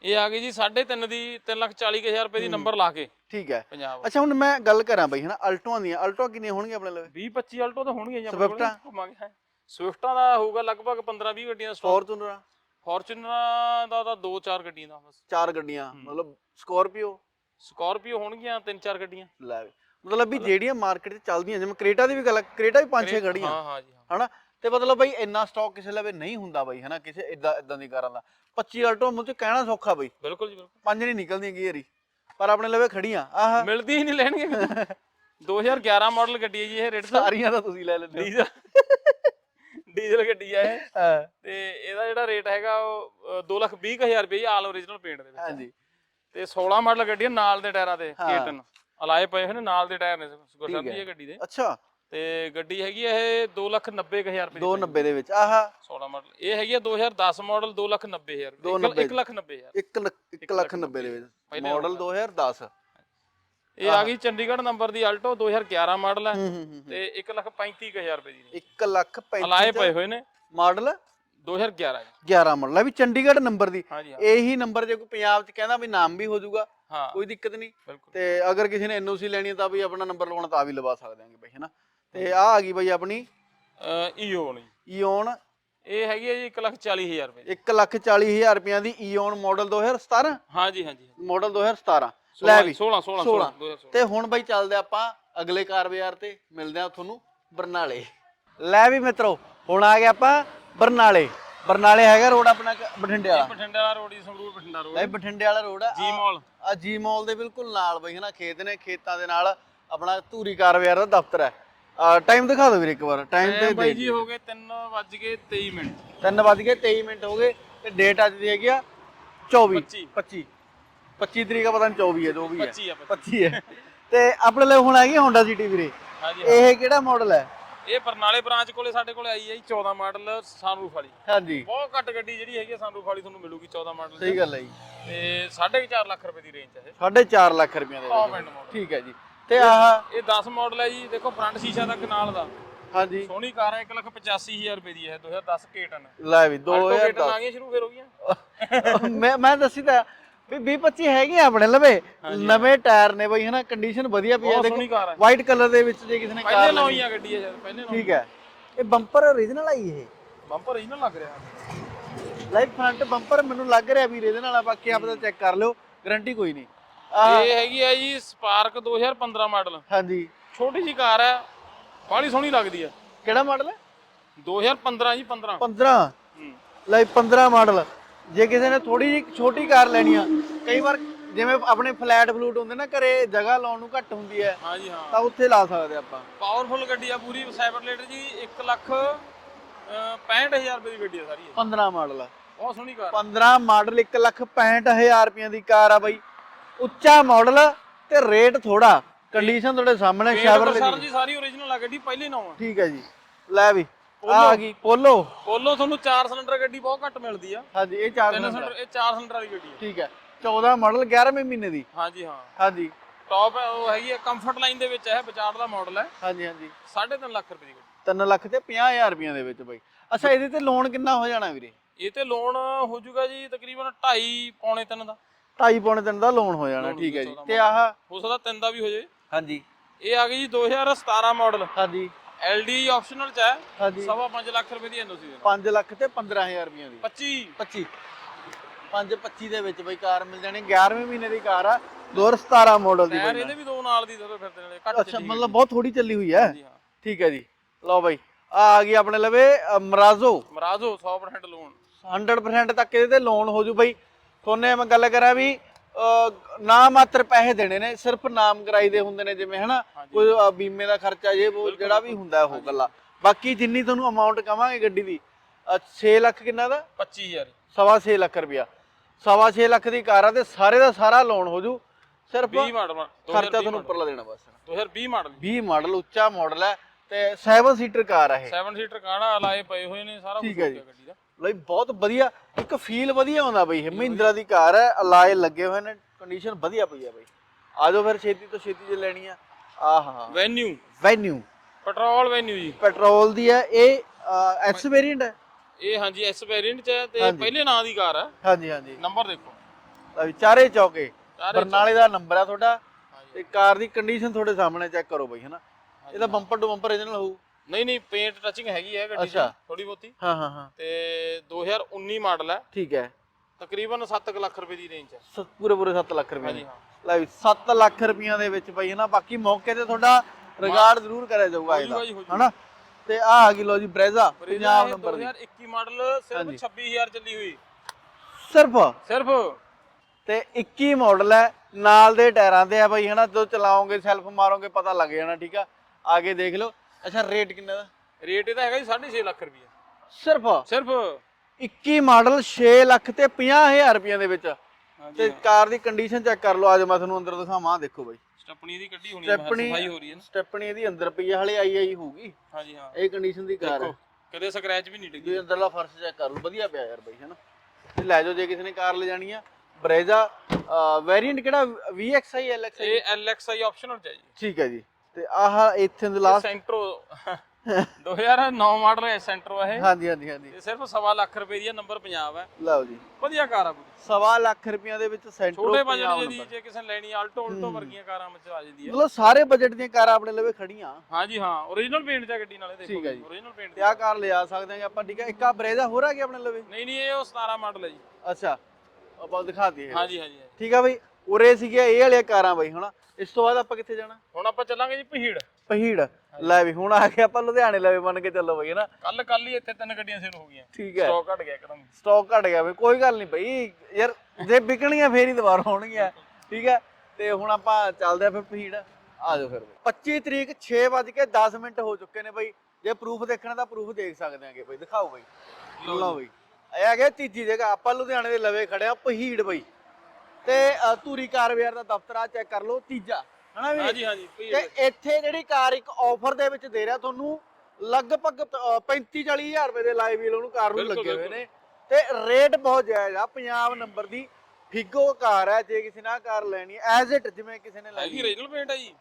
ਇਹ ਆ ਗਈ ਜੀ 3.5 ਦੀ 3 ਲੱਖ 40 ਹਜ਼ਾਰ ਰੁਪਏ ਦੀ ਨੰਬਰ ਲਾ ਕੇ। ਠੀਕ ਹੈ। ਪੰਜਾਬ ਅੱਛਾ ਹੁਣ ਮੈਂ ਗੱਲ ਕਰਾਂ ਬਈ ਹਨਾ? ਅਲਟੋਆਂ ਦੀਆਂ। ਅਲਟੋ ਕਿੰਨੀਆਂ ਹੋਣਗੀਆਂ ਆਪਣੇ ਲਵੇ 20 25 ਆਲਟੋ ਤਾਂ ਹੋਣਗੀਆਂ ਜੀ ਆਪਣੇ ਕੋਲ। ਸਵਿਫਟਾਂ? ਘੁੰਮਾਂਗੇ ਹਾਂ। ਸਵਿਫਟਾਂ ਦਾ ਹੋਊਗਾ ਲਗਭਗ 15 20 ਗੱਡੀਆਂ ਦਾ ਸਟਾਕ ਫੋਰਚੂਨਰ? ਫੋਰਚੂਨਰਾਂ ਦਾ ਤਾਂ 2-4 ਗੱਡੀਆਂ ਦਾ ਬਸ। ਚਾਰ ਗੱਡੀਆਂ? ਮਤਲਬ ਸਕੋਰਪੀਓ? ਸਕਾਰਪੀਓ ਹੋਣਗੀਆਂ 3-4 ਗੱਡੀਆਂ। ਲੈ ਵੀ। ਮਤਲਬ ਵੀ ਜਿਹੜੀਆਂ ਮਾਰਕੀਟ 'ਚ ਚੱਲਦੀਆਂ ਜਿਵੇਂ ਕ੍ਰੇਟਾ ਦੀ ਵੀ ਗੱਲ ਕ੍ਰੇਟਾ ਵੀ ਪੰਜ ਛੇ ਗੱਡੀਆਂ। ਹਾਂ ਹਾਂ ਜੀ ਹਨਾ? ਤੇ ਮਤਲਬ ਬਈ ਇੰਨਾ ਸਟਾਕ ਕਿਸੇ ਲਵੇ ਨਹੀਂ ਹੁੰਦਾ ਬਈ ਹਨਾ? ਕਿਸੇ ਇਦਾਂ ਇਦਾਂ ਦੀ ਕਾਰਾਂ ਦਾ। 25 ਅਲਟੋ ਮੁੱਝ ਕਹਿਣਾ ਸੌਖਾ ਬਈ। ਬਿਲਕੁਲ ਜੀ ਬਿਲਕੁਲ। ਪੰਜ ਨਹੀਂ ਨਿਕਲਦੀਆਂ ਕੀ ਯਾਰੀ ਪਰ ਆਪਣੇ ਲਵੇ ਖੜੀਆਂ ਆਹ। ਮਿਲਦੀ ਹੀ ਨਹੀਂ ਲੈਣਗੇ 2011 (laughs) ਮਾਡਲ ਗੱਡੀ ਹੈ ਜੀ ਇਹ ਰੇਟ ਦਾ ਸਾਰੀਆਂ ਤਾਂ ਤੁਸੀਂ ਲੈ ਲੈਂਦੇ ਹੋ। ਡੀਜ਼ਲ। (laughs) ਡੀਜ਼ਲ ਗੱਡੀ ਇਹ। ਹਾਂ, ਤੇ ਇਹਦਾ ਜਿਹੜਾ ਰੇਟ ਹੈਗਾ ਉਹ 220000 ਰੁਪਏ ਆਲ origignal ਪੇਂਟ ਦੇ ਵਿੱਚ। ਹਾਂਜੀ। ਤੇ 16 ਮਾਡਲ ਗੱਡੀ ਹੈ ਨਾਲ ਦੇ ਟਾਇਰਾਂ ਤੇ ਹਾਂ। ਕੇਟਨ ਅਲਾਏ ਪਏ ਹੋਏ ਨੇ ਨਾਲ ਦੇ ਟਾਇਰ ਨੇ ਗੁਰਸਰ ਦੀ ਹੈ। ਇਹ ਗੱਡੀ ਦੇ। ਅੱਛਾ। ਤੇ ਗੱਡੀ ਹੈਗੀ ਆ ਇਹ 290000 ਰੁਪਏ ਦੀ 290 ਦੇ ਵਿੱਚ ਆਹ। 16 ਮਾਡਲ ਇਹ ਹੈਗੀ ਆ 2010 ਮਾਡਲ 290000 290 1 ਲੱਖ 90000 1 ਲੱਖ 1 ਲੱਖ 90 ਦੇ ਵਿੱਚ। ਪਹਿਲੇ ਮਾਡਲ 2010 ਇਹ ਆ ਗਈ ਚੰਡੀਗੜ੍ਹ ਨੰਬਰ ਦੀ ਆਲਟੋ 2011 ਮਾਡਲ ਹੈ। ਤੇ 1 ਲੱਖ 35000 ਰੁਪਏ ਦੀ 1 ਲੱਖ ਅਲਾਏ 35 ਪਏ ਹੋਏ ਨੇ। ਮਾਡਲ? 2011 ਜੀ। 11 ਮਾਡਲ। ਹੈ ਵੀ ਚੰਡੀਗੜ੍ਹ ਨੰਬਰ ਦੀ। ਇਹੀ ਨੰਬਰ ਜੇ ਕੋਈ ਪੰਜਾਬ 'ਚ ਕਹਿੰਦਾ ਵੀ ਨਾਮ ਵੀ ਹੋ ਜਾਊਗਾ ਕੋਈ ਦਿੱਕਤ ਨਹੀਂ। ਤੇ ਅਗਰ ਕਿਸੇ ਨੇ ਐਨਓਸੀ ਲੈਣੀ ਤਾਂ ਵੀ ਆਪਣਾ ਨੰਬਰ ਲਵਾਉਣਾ ਤਾਂ ਵੀ ਲਵਾ ਸਕਦੇ ਆਂਗੇ ਬਈ ਹਨਾ। ਤੇ ਆ ਆ ਗਈ ਬਈ ਆਪਣੀ ਈਓ ਨਹੀਂ ਈਓਨ ਇਹ ਹੈਗੀ ਹੈ ਜੀ 1 ਲੱਖ 40000 ਰੁਪਏ ਦੀ 1 ਲੱਖ 40 ਹਜ਼ਾਰ ਰੁਪਈਆਂ ਦੀ ਈਓਨ ਮਾਡਲ 2017 ਹਾਂਜੀ ਹਾਂਜੀ ਮਾਡਲ 2017 ਲੈ ਵੀ 16 16 16 2016 ਤੇ ਹੁਣ ਬਈ ਚੱਲਦੇ ਆਪਾਂ ਅਗਲੇ ਕਾਰ ਬਾਜ਼ਾਰ ਤੇ। ਮਿਲਦੇ ਆ ਤੁਹਾਨੂੰ ਬਰਨਾਲੇ। ਲੈ ਵੀ ਮਿੱਤਰੋ ਹੁਣ ਆ ਗਏ ਆਪਾਂ ਬਰਨਾਲੇ। ਬਰਨਾਲੇ ਹੈਗਾ ਰੋਡ ਆਪਣਾ ਬਠਿੰਡੇ ਵਾਲਾ। ਬਠਿੰਡਾ ਵਾਲਾ ਰੋਡ ਜੀ ਸੰਗਰੂਰ ਬਠਿੰਡਾ ਰੋਡ। ਇਹ ਬਠਿੰਡੇ ਵਾਲਾ ਰੋਡ ਆ। ਜੀ ਮਾਲ ਆ ਜੀ ਮਾਲ ਦੇ ਬਿਲਕੁਲ ਨਾਲ ਬਈ ਹਨਾ ਖੇਤ ਨੇ ਖੇਤਾਂ ਦੇ ਨਾਲ ਆਪਣਾ ਧੂਰੀ ਕਾਰ ਬਾਜ਼ਾਰ ਦਾ ਦਫ਼ਤਰ ਹੈ। ਟਾਈਮ ਦਿਖਾ ਦਿਓ ਵੀਰੇ ਇੱਕ ਵਾਰ ਟਾਈਮ ਤੇ ਬਾਈ ਜੀ ਹੋ ਗਏ 3 ਵੱਜ ਕੇ 23 ਮਿੰਟ। 3 ਵੱਜ ਕੇ 23 ਮਿੰਟ ਹੋ ਗਏ ਤੇ ਡੇਟ ਅੱਜ ਦੀ ਹੈਗੀ ਆ 24 25 25 25 ਤਰੀਕ ਆ ਪਤਾ ਨਹੀਂ 24 ਹੈ ਜੋ ਵੀ ਹੈ। 25 ਆ 25 ਹੈ। ਤੇ ਆਪਣੇ ਲਈ ਹੁਣ ਹੈਗੀ Honda City ਵੀਰੇ। ਇਹ ਕਿਹੜਾ ਮਾਡਲ ਹੈ? ਇਹ ਬਰਨਾਲੇ ਬ੍ਰਾਂਚ ਕੋਲੇ ਸਾਡੇ ਕੋਲੇ ਆਈ ਹੈ ਜੀ 14 ਮਾਡਲ ਸਨਰੂਫ ਵਾਲੀ। ਹਾਂਜੀ। ਬਹੁਤ ਘੱਟ ਗੱਡੀ ਜਿਹੜੀ ਹੈਗੀ ਸਨਰੂਫ ਵਾਲੀ ਤੁਹਾਨੂੰ ਮਿਲੂਗੀ 14 ਮਾਡਲ ਸਹੀ ਗੱਲ ਹੈ ਜੀ। ਤੇ 4.5 ਲੱਖ ਰੁਪਏ ਦੀ ਰੇਂਜ ਹੈ ਇਹ। 4.5 ਲੱਖ ਰੁਪਏ ਦੇ ਠੀਕ ਹੈ ਜੀ। ਤੇ ਆਹ ਇਹ 10 ਮਾਡਲ ਹੈ ਜੀ ਦੇਖੋ ਫਰੰਟ ਸ਼ੀਸ਼ਾ ਤੱਕ ਨਾਲ ਦਾ। ਹਾਂਜੀ। ਸੋਹਣੀ ਕਾਰ ਹੈ 1 ਲੱਖ 85000 ਰੁਪਏ ਦੀ ਹੈ 2010 ਕੇਟਨ ਲੈ ਵੀ ਆਲਟੋ ਕੇਟਨ 2010 ਆ ਗਈਆਂ ਸ਼ੁਰੂ ਫਿਰ ਹੋ ਗਈਆਂ। (laughs) ਮੈਂ ਮੈਂ ਦੱਸੀ ਤਾਂ ਵੀ 20 25 ਹੈਗੇ ਆ ਆਪਣੇ ਲਵੇ। ਨਵੇਂ ਟਾਇਰ ਨੇ ਬਈ ਹਨਾ ਕੰਡੀਸ਼ਨ ਵਧੀਆ ਪਈ ਆ ਦੇਖੋ ਵਾਈਟ ਕਲਰ ਦੇ ਵਿੱਚ ਜੇ ਕਿਸੇ ਨੇ ਪਹਿਲੇ ਕਾਰ ਲਾਉਣੀ ਆ ਗੱਡੀ ਹੈ ਸ਼ਾਇਦ ਪਹਿਲੇ ਲਾਉਣੀ ਠੀਕ ਹੈ। ਇਹ ਬੰਪਰ ਓਰੀਜਨਲ ਆਈ ਇਹ। ਬੰਪਰ original ਲੱਗ ਰਿਹਾ। ਲਾਈਟ ਫਰੰਟ ਬੰਪਰ ਮੈਨੂੰ ਲੱਗ ਰਿਹਾ ਵੀਰ ਇਹਦੇ ਨਾਲ ਬਾਕੀ ਆਪ ਦਾ ਚੈੱਕ ਕਰ ਲਿਓ ਗਾਰੰਟੀ ਕੋਈ ਨਹੀਂ। ਆ ਇਹ ਹੈਗੀ ਹੈ ਜੀ ਸਪਾਰਕ 2015 ਮਾਡਲ ਹਾਂਜੀ। ਛੋਟੀ ਜੀ ਕਾਰ ਹੈ ਬਾਹਲੀ ਸੋਹਣੀ ਲੱਗਦੀ ਹੈ ਕਿਹੜਾ ਮਾਡਲ ਹੈ 2015 ਜੀ 15 15 ਹੂੰ। ਲਾਈ 15 ਮਾਡਲ ਜੇ ਕਿਸੇ ਨੇ ਥੋੜੀ ਜਿਹੀ ਛੋਟੀ ਕਾਰ ਲੈਣੀ ਆ ਕਈ ਵਾਰ ਜਿਵੇਂ ਆਪਣੇ ਫਲੈਟ ਫਲੂਟ ਹੁੰਦੇ ਨਾ ਘਰੇ ਜਗ੍ਹਾ ਲਾਉਣ ਨੂੰ ਘੱਟ ਹੁੰਦੀ ਹੈ ਹਾਂਜੀ ਹਾਂ। ਤਾਂ ਉੱਥੇ ਲਾ ਸਕਦੇ ਆਪਾਂ। ਪਾਵਰਫੁਲ ਗੱਡੀ ਆ ਪੂਰੀ ਸਾਈਬਰਲੇਟਰ ਜੀ 1 ਲੱਖ ਅਹ, 65000 ਰੁਪਏ ਦੀ ਗੱਡੀ ਆ ਸਾਰੀ ਇਹ। 15 ਮਾਡਲ ਆ। ਬਹੁਤ ਸੋਹਣੀ ਕਾਰ 15 ਮਾਡਲ 1 ਲੱਖ 65000 ਰੁਪਈਆਂ ਦੀ ਕਾਰ ਆ ਬਾਈ। ਉੱਚਾ ਮਾਡਲ ਤੇ ਰੇਟ ਥੋੜਾ। ਕੰਡੀਸ਼ਨ ਤੁਹਾਡੇ ਸਾਹਮਣੇ ਸ਼ੈਵਰ ਸਰ ਜੀ ਸਾਰੀ origignal ਆ ਗੱਡੀ ਪਹਿਲੇ ਨਾ ਆ। ਠੀਕ ਹੈ ਜੀ। ਲੈ ਵੀ ਆ ਗਈ ਪੋਲੋ। ਪੋਲੋ ਤੁਹਾਨੂੰ 4 ਸਿਲੰਡਰ ਗੱਡੀ ਬਹੁਤ ਘੱਟ ਮਿਲਦੀ ਆ। ਹਾਂਜੀ ਇਹ ਚਾਰ 3 ਨੰਬਰ ਸਿਲੰਡਰ ਇਹ 4 ਸਿਲੰਡਰ ਵਾਲੀ ਗੱਡੀ ਆ। ਠੀਕ ਹੈ। 14 ਮਾਡਲ 11ਵੇਂ ਮਹੀਨੇ ਦੀ। ਹਾਂਜੀ ਹਾਂ। ਹਾਂਜੀ। ਟੌਪ ਉਹ ਹੈਗੀ ਹੈ ਕੰਫਰਟ ਲਾਈਨ ਦੇ ਵਿੱਚ ਹੈ ਵਿਚਾਰ ਦਾ ਮਾਡਲ ਹੈ। ਹਾਂਜੀ ਹਾਂਜੀ। 3.5 ਲੱਖ ਰੁਪਏ ਦੀ ਗੱਡੀ। 3 ਲੱਖ ਤੇ 50000 ਰੁਪਈਆਂ ਦੇ ਵਿੱਚ ਬਾਈ। ਅੱਛਾ ਇਹਦੇ ਤੇ ਲੋਨ ਕਿੰਨਾ ਹੋ ਜਾਣਾ ਵੀਰੇ? ਇਹ ਤੇ ਲੋਨ ਹੋ ਜਾਊਗਾ ਜੀ ਤਕਰੀਬਨ 2.5 ਪੌਣੇ 3 ਦਾ। ਢਾਈ ਪੌਣੇ ਤਿੰਨ ਦਾ ਲੋਨ ਹੋ ਜਾਣਾ ਠੀਕ ਹੈ ਜੀ। ਤੇ ਆਹ ਹੋ ਸਕਦਾ ਤਿੰਨ ਦਾ ਵੀ ਹੋ ਜਾਏ। ਹਾਂਜੀ। ਇਹ ਆ ਗਈ ਜੀ 2017 ਮਾਡਲ ਹਾਂਜੀ। LD ਆਪਸ਼ਨਲ ਚ ਹੈ। ਹਾਂਜੀ। ਸਵਾ ਪੰਜ ਲੱਖ ਰੁਪਏ ਦੀ ਐਨਓਸੀ ਦੇ 5 ਲੱਖ ਤੇ 15000 ਰੁਪਈਆਂ ਦੀ। 25 25 5 25 ਦੇ ਵਿੱਚ ਬਈ ਕਾਰ ਮਿਲ ਜਾਣੀ। 11ਵੇਂ ਮਹੀਨੇ ਦੀ ਕਾਰ ਆ। 2017 ਮਾਡਲ ਦੀ ਬਈ ਇਹਦੇ ਵੀ ਦੋ ਨਾਲ ਦੀ ਦੋਵੇਂ ਫਿਰਦੇ ਨੇ। ਘੱਟ ਅੱਛਾ ਮਤਲਬ ਬਹੁਤ ਥੋੜੀ ਚੱਲੀ ਹੋਈ ਹੈ। ਠੀਕ ਹੈ ਜੀ। ਲਓ ਬਈ ਆ ਆ ਗਈ ਆਪਣੇ ਲਵੇ ਮਰਾਜ਼ੋ। ਮਰਾਜ਼ੋ 100% ਲੋਨ 100% ਤੱਕ ਇਹਦੇ ਤੇ ਲੋਨ ਹੋ ਜੂ ਬਈ। ਥੋਨੇ ਮੈਂ ਗੱਲ ਕਰਾਂ ਵੀ ਨਾ ਮਾਤਰ ਪੈਸੇ ਦੇਣੇ ਨੇ ਸਿਰਫ ਨਾਮ ਕਰਾਈ ਦੇ ਹੁੰਦੇ ਨੇ ਜਿਵੇਂ ਹਨਾ। ਕੋਈ ਬੀਮੇ ਦਾ ਖਰਚਾ ਜੇ ਉਹ ਜਿਹੜਾ ਵੀ ਹੁੰਦਾ ਉਹ ਗੱਲਾਂ। ਬਾਕੀ ਜਿੰਨੀ ਤੁਹਾਨੂੰ ਅਮਾਉਂਟ ਕਵਾਂਗੇ ਗੱਡੀ ਦੀ 6 ਲੱਖ ਕਿੰਨਾ ਦਾ? 25000 ਸਵਾ 6 ਲੱਖ ਰੁਪਇਆ। ਸਵਾ 6 ਲੱਖ ਦੀ ਕਾਰ ਆ ਤੇ ਸਾਰੇ ਦਾ ਸਾਰਾ ਲੋਨ ਹੋ ਜੂ। ਸਿਰਫ 20 ਮਾਡਲ ਖਰਚਾ ਤੁਹਾਨੂੰ ਉੱਪਰਲਾ ਦੇਣਾ ਬਸ। 2020 ਮਾਡਲ। 20 ਮਾਡਲ ਉੱਚਾ ਮਾਡਲ ਹੈ ਤੇ 7 ਸੀਟਰ ਕਾਰ ਆ ਇਹ। 7 ਸੀਟਰ ਕਾਣਾ ਲਾਏ ਪਏ ਹੋਏ ਨੇ ਸਾਰਾ ਕੁਝ। ਗੱਡੀ ਦਾ। ਲਈ ਬਹੁਤ ਵਧੀਆ ਇੱਕ ਫੀਲ ਵਧੀਆ ਆਉਂਦਾ ਬਈ। ਇਹ ਮਹਿੰਦਰਾ ਦੀ ਕਾਰ ਹੈ ਅਲਾਏ ਲੱਗੇ ਹੋਏ ਨੇ ਕੰਡੀਸ਼ਨ ਵਧੀਆ ਪਈ ਆ ਬਈ। ਆ ਜਾਓ ਫਿਰ ਛੇਤੀ ਤੋਂ ਛੇਤੀ ਜੇ ਲੈਣੀ ਆ। ਆਹਾ। ਵੈਨਿਊ ਵੈਨਿਊ ਪੈਟਰੋਲ ਵੈਨਿਊ ਜੀ। ਪੈਟਰੋਲ ਦੀ ਹੈ ਇਹ ਐਕਸ ਵੇਰੀਐਂਟ ਹੈ? ਇਹ ਹਾਂਜੀ ਐਸ ਵੇਰੀਐਂਟ ਚ ਹੈ ਤੇ। ਪਹਿਲੇ ਨਾਂ ਦੀ ਕਾਰ ਹੈ। ਹਾਂਜੀ ਹਾਂਜੀ। ਨੰਬਰ ਦੇਖੋ। ਲਓ ਚਾਰੇ ਚੌਕੇ। ਬਰਨਾਲੇ ਦਾ ਨੰਬਰ ਆ ਤੁਹਾਡਾ। ਤੇ ਕਾਰ ਦੀ ਕੰਡੀਸ਼ਨ ਤੁਹਾਡੇ ਸਾਹਮਣੇ ਚੈੱਕ ਕਰੋ ਬਈ ਹਨਾ? ਇਹਦਾ ਬੰਪਰ ਟੂ ਬੰਪਰ ਇਹਦੇ ਨਾਲ ਹੋਊ। ਨਹੀਂ ਨਹੀਂ ਪੇਂਟ ਟਚਿੰਗ ਹੈਗੀ ਹੈ ਗੱਡੀ ਦੀ ਅੱਛਾ। ਥੋੜੀ ਬਹੁਤੀ। ਹਾਂ ਹਾਂ ਹਾਂ। ਤੇ 2019 ਮਾਡਲ ਹੈ। ਠੀਕ ਹੈ। ਤਕਰੀਬਨ 7 ਲੱਖ ਰੁਪਏ ਦੀ ਰੇਂਜ ਹੈ। ਸ- ਪੂਰੇ ਪੂਰੇ 7 ਲੱਖ ਰੁਪਏ ਹਾਂਜੀ ਦੇ। ਹਾਂ। ਲੈ ਵੀ 7 ਲੱਖ ਰੁਪਈਆਂ ਦੇ ਵਿੱਚ ਬਈ ਹਨਾ ਬਾਕੀ ਮੌਕੇ ਤੇ ਤੁਹਾਡਾ ਰਿਗਾਰਡ ਜ਼ਰੂਰ ਕਰਿਆ ਜਾਊਗਾ ਹੋ ਇਹਦਾ ਜੂਗਾ ਜੀ, ਹੋ ਜੂਗਾ। ਹਨਾ? ਤੇ ਆ ਆ ਗਈ ਲੋ ਜੀ ਬ੍ਰੇਜ਼ਾ ਪੰਜਾਬ ਨੰਬਰ ਦੀ। 2021 ਮਾਡਲ ਸਿਰਫ ਹਾਂਜੀ। 26000 ਚੱਲੀ ਹੋਈ। ਸਿਰਫ? ਸਿਰਫ। ਤੇ 21 ਮਾਡਲ ਹੈ ਨਾਲ ਦੇ ਟਾਇਰਾਂ ਤੇ ਆ ਬਈ ਹਨਾ? ਜਦੋਂ ਚਲਾਓਗੇ ਸੈਲਫ ਮਾਰੋਗੇ ਪਤਾ ਲੱਗ ਜਾਣਾ ਠੀਕ ਆ? ਆਗੇ ਦੇਖ ਲਓ। ਅੱਛਾ ਰੇਟ ਕਿੰਨਾ ਦਾ? ਰੇਟ ਇਹਦਾ ਹੈਗਾ ਜੀ 6.5 ਲੱਖ ਰੁਪਏ ਸਿਰਫ? ਸਿਰਫ। 21 ਮਾਡਲ 6 ਲੱਖ ਤੇ 50000 ਰੁਪਈਆਂ ਦੇ ਵਿੱਚ। ਤੇ ਕਾਰ ਦੀ ਕੰਡੀਸ਼ਨ ਚੈੱਕ ਕਰ ਲਓ ਅੱਜ ਮੈਂ ਤੁਹਾਨੂੰ ਅੰਦਰ ਦਿਖਾਵਾਂ ਆਹ ਦੇਖੋ ਬਈ। ਸਟੱਪਣੀ ਦੀ ਕੱਢੀ ਹੋਣੀ ਹੈ ਸਫ਼ਾਈ ਹੋ ਰਹੀ ਹੈ ਨਾ। ਸਟੈਪਣੀ ਇਹਦੀ ਅੰਦਰ ਪਈ ਆ ਹਲੇ ਆਈ ਆਈ ਹੋਊਗੀ। ਹਾਂਜੀ ਹਾਂ। ਇਹ ਕੰਡੀਸ਼ਨ ਦੀ ਕਾਰ ਹੈ ਕਦੇ ਸਕ੍ਰੈਚ ਵੀ ਨਹੀਂ ਡਿੱਗੀ। ਜੀ ਅੰਦਰਲਾ ਫਰਸ਼ ਚੈੱਕ ਕਰ ਲਓ ਵਧੀਆ ਪਿਆ ਯਾਰ ਬਈ ਹਨਾ ਤੇ ਲੈ ਜਾਓ ਜੇ ਕਿਸੇ ਨੇ ਕਾਰ ਲੈ ਜਾਣੀ ਆ ਬਰੇਜ਼ਾ ਵੇਰੀਐਂਟ ਕਿਹੜਾ? VXI LXI ਇਹ LXI ਆਪਸ਼ਨਲ ਚ ਹੈ ਜੀ। ਠੀਕ ਹੈ ਜੀ। ਤੇ ਆਹ ਇੱਥੇ ਦੇ ਲਾਸਟ ਸੈਂਟਰੋ 2009 ਮਾਡਲ ਹੈ ਸੈਂਟਰੋ ਇਹ। ਹਾਂਜੀ ਹਾਂਜੀ ਹਾਂਜੀ। ਤੇ ਸਿਰਫ ਸਵਾ ਲੱਖ ਰੁਪਏ ਦੀ ਹੈ ਨੰਬਰ ਪੰਜਾਬ ਹੈ। ਲਓ ਜੀ। ਵਧੀਆ ਕਾਰ ਆ ਪੂਰੀ। ਸਵਾ ਲੱਖ ਰੁਪਈਆਂ ਦੇ ਵਿੱਚ ਸੈਂਟਰੋ ਛੋਟੇ ਬਜਟ ਦੀ ਜੇ ਕਿਸੇ ਨੇ ਲੈਣੀ ਆਲਟੋ ਉਲਟੋ ਵਰਗੀਆਂ ਕਾਰਾਂ ਵਿੱਚ ਆ ਜਾਂਦੀ ਹੈ। ਮਤਲਬ ਸਾਰੇ ਬਜਟ ਦੀਆਂ ਕਾਰਾਂ ਆਪਣੇ ਲਵੇ ਖੜੀਆਂ। ਹਾਂਜੀ ਹਾਂ origignal ਪੇਂਟ ਚ ਆ ਗੱਡੀ ਨਾਲੇ ਦੇਖੋ origignal ਪੇਂਟ ਤੇ ਆਹ ਕਾਰ ਲਿਆ ਸਕਦੇ ਹਾਂ ਆਪਾਂ ਠੀਕ ਹੈ। ਇੱਕ ਆ ਬਰੇਜ਼ਾ ਹੋਰ ਆ ਗਿਆ ਆਪਣੇ ਲਵੇ? ਨਹੀਂ ਨਹੀਂ ਇਹ ਉਹ 17 ਮਾਡਲ ਹੈ ਜੀ। ਅੱਛਾ ਆਪਾਂ ਦਿਖਾ ਦਈਏ। ਹਾਂਜੀ ਹਾਂਜੀ। ਠੀਕ ਆ ਬਈ। ਉਰੇ ਸੀਗੇ ਇਹ ਵਾਲੀਆਂ ਕਾਰਾਂ ਬਈ ਹਨਾ ਇਸ ਤੋਂ ਬਾਅਦ ਆਪਾਂ ਕਿੱਥੇ ਜਾਣਾ? ਹੁਣ ਆਪਾਂ ਚੱਲਾਂਗੇ ਜੀ ਪਹੀੜ ਪਹੀੜ ਲੈ ਵੀ ਹੁਣ ਆ ਕੇ ਆਪਾਂ ਲੁਧਿਆਣੇ ਲਵੇ ਮੰਨ ਕੇ ਚੱਲੋ ਬਈ ਹਨਾ ਕੱਲ ਕੱਲ ਹੀ ਇੱਥੇ ਤਿੰਨ ਗੱਡੀਆਂ ਸੇਲ ਹੋ ਗਈਆਂ। ਠੀਕ ਹੈ। ਸਟਾਕ ਘਟ ਗਿਆ ਇੱਕਦਮ। ਸਟਾਕ ਘਟ ਗਿਆ ਬਈ ਕੋਈ ਗੱਲ ਨਹੀਂ ਬਈ ਯਾਰ ਜੇ ਵਿਕਣੀਆਂ ਫੇਰ ਹੀ ਦੁਬਾਰਾ ਹੋਣਗੀਆਂ ਠੀਕ ਹੈ? ਤੇ ਹੁਣ ਆਪਾਂ ਚੱਲਦੇ ਆ ਫਿਰ ਭੀੜ। ਆ ਜਾਓ ਫਿਰ ਬਈ। 25 ਤਰੀਕ 6:10 ਮਿੰਟ ਹੋ ਚੁੱਕੇ ਨੇ ਬਈ। ਜੇ ਪ੍ਰੂਫ ਦੇਖਣਾ ਤਾਂ ਪ੍ਰੂਫ ਦੇਖ ਸਕਦੇ ਆਂਗੇ ਬਈ। ਦਿਖਾਓ ਬਈ। ਲਓ ਬਈ। ਇਹ ਆ ਗਿਆ ਤੀਜੀ ਜਗ੍ਹਾ। ਆਪਾਂ ਲੁਧਿਆਣੇ ਦੇ ਲਵੇ ਖੜੇ ਆ ਭੀੜ ਬਈ। ਤੇ ਅ, ਧੂਰੀ ਕਾਰਵੇਅਰ ਦਾ ਦਫ਼ਤਰ ਆ ਚੈੱਕ ਕਰ ਲਓ ਤੀਜਾ। ਹਨਾ ਵੀ ਹਾਂਜੀ ਹਾਂਜੀ ਤੇ ਇੱਥੇ ਜਿਹੜੀ ਕਾਰ ਇੱਕ ਆਫਰ ਦੇ ਵਿੱਚ ਦੇ ਰਿਹਾ ਤੁਹਾਨੂੰ ਲਗਭਗ 35 40 ਹਜ਼ਾਰ ਰੁਪਏ ਦੇ ਲਾਈਵ ਵੀਲ ਉਹਨੂੰ ਕਾਰ ਨੂੰ ਬਿਲਕੁਲ, ਲੱਗੇ ਹੋਏ ਨੇ। ਤੇ ਰੇਟ ਬਹੁਤ ਜਾਇਜ਼ ਆ ਪੰਜਾਬ ਨੰਬਰ ਦੀ ਫਿਗੋ ਕਾਰ ਹੈ ਜੇ ਕਿਸੇ ਨੇ ਆਹ ਕਾਰ ਲੈਣੀ ਐਜ਼ ਇਟ ਜਿਵੇਂ ਕਿਸੇ ਨੇ ਹੈਗੀ ਲੈਣੀ। origignal ਪੇਂਟ ਹੈ ਜੀ।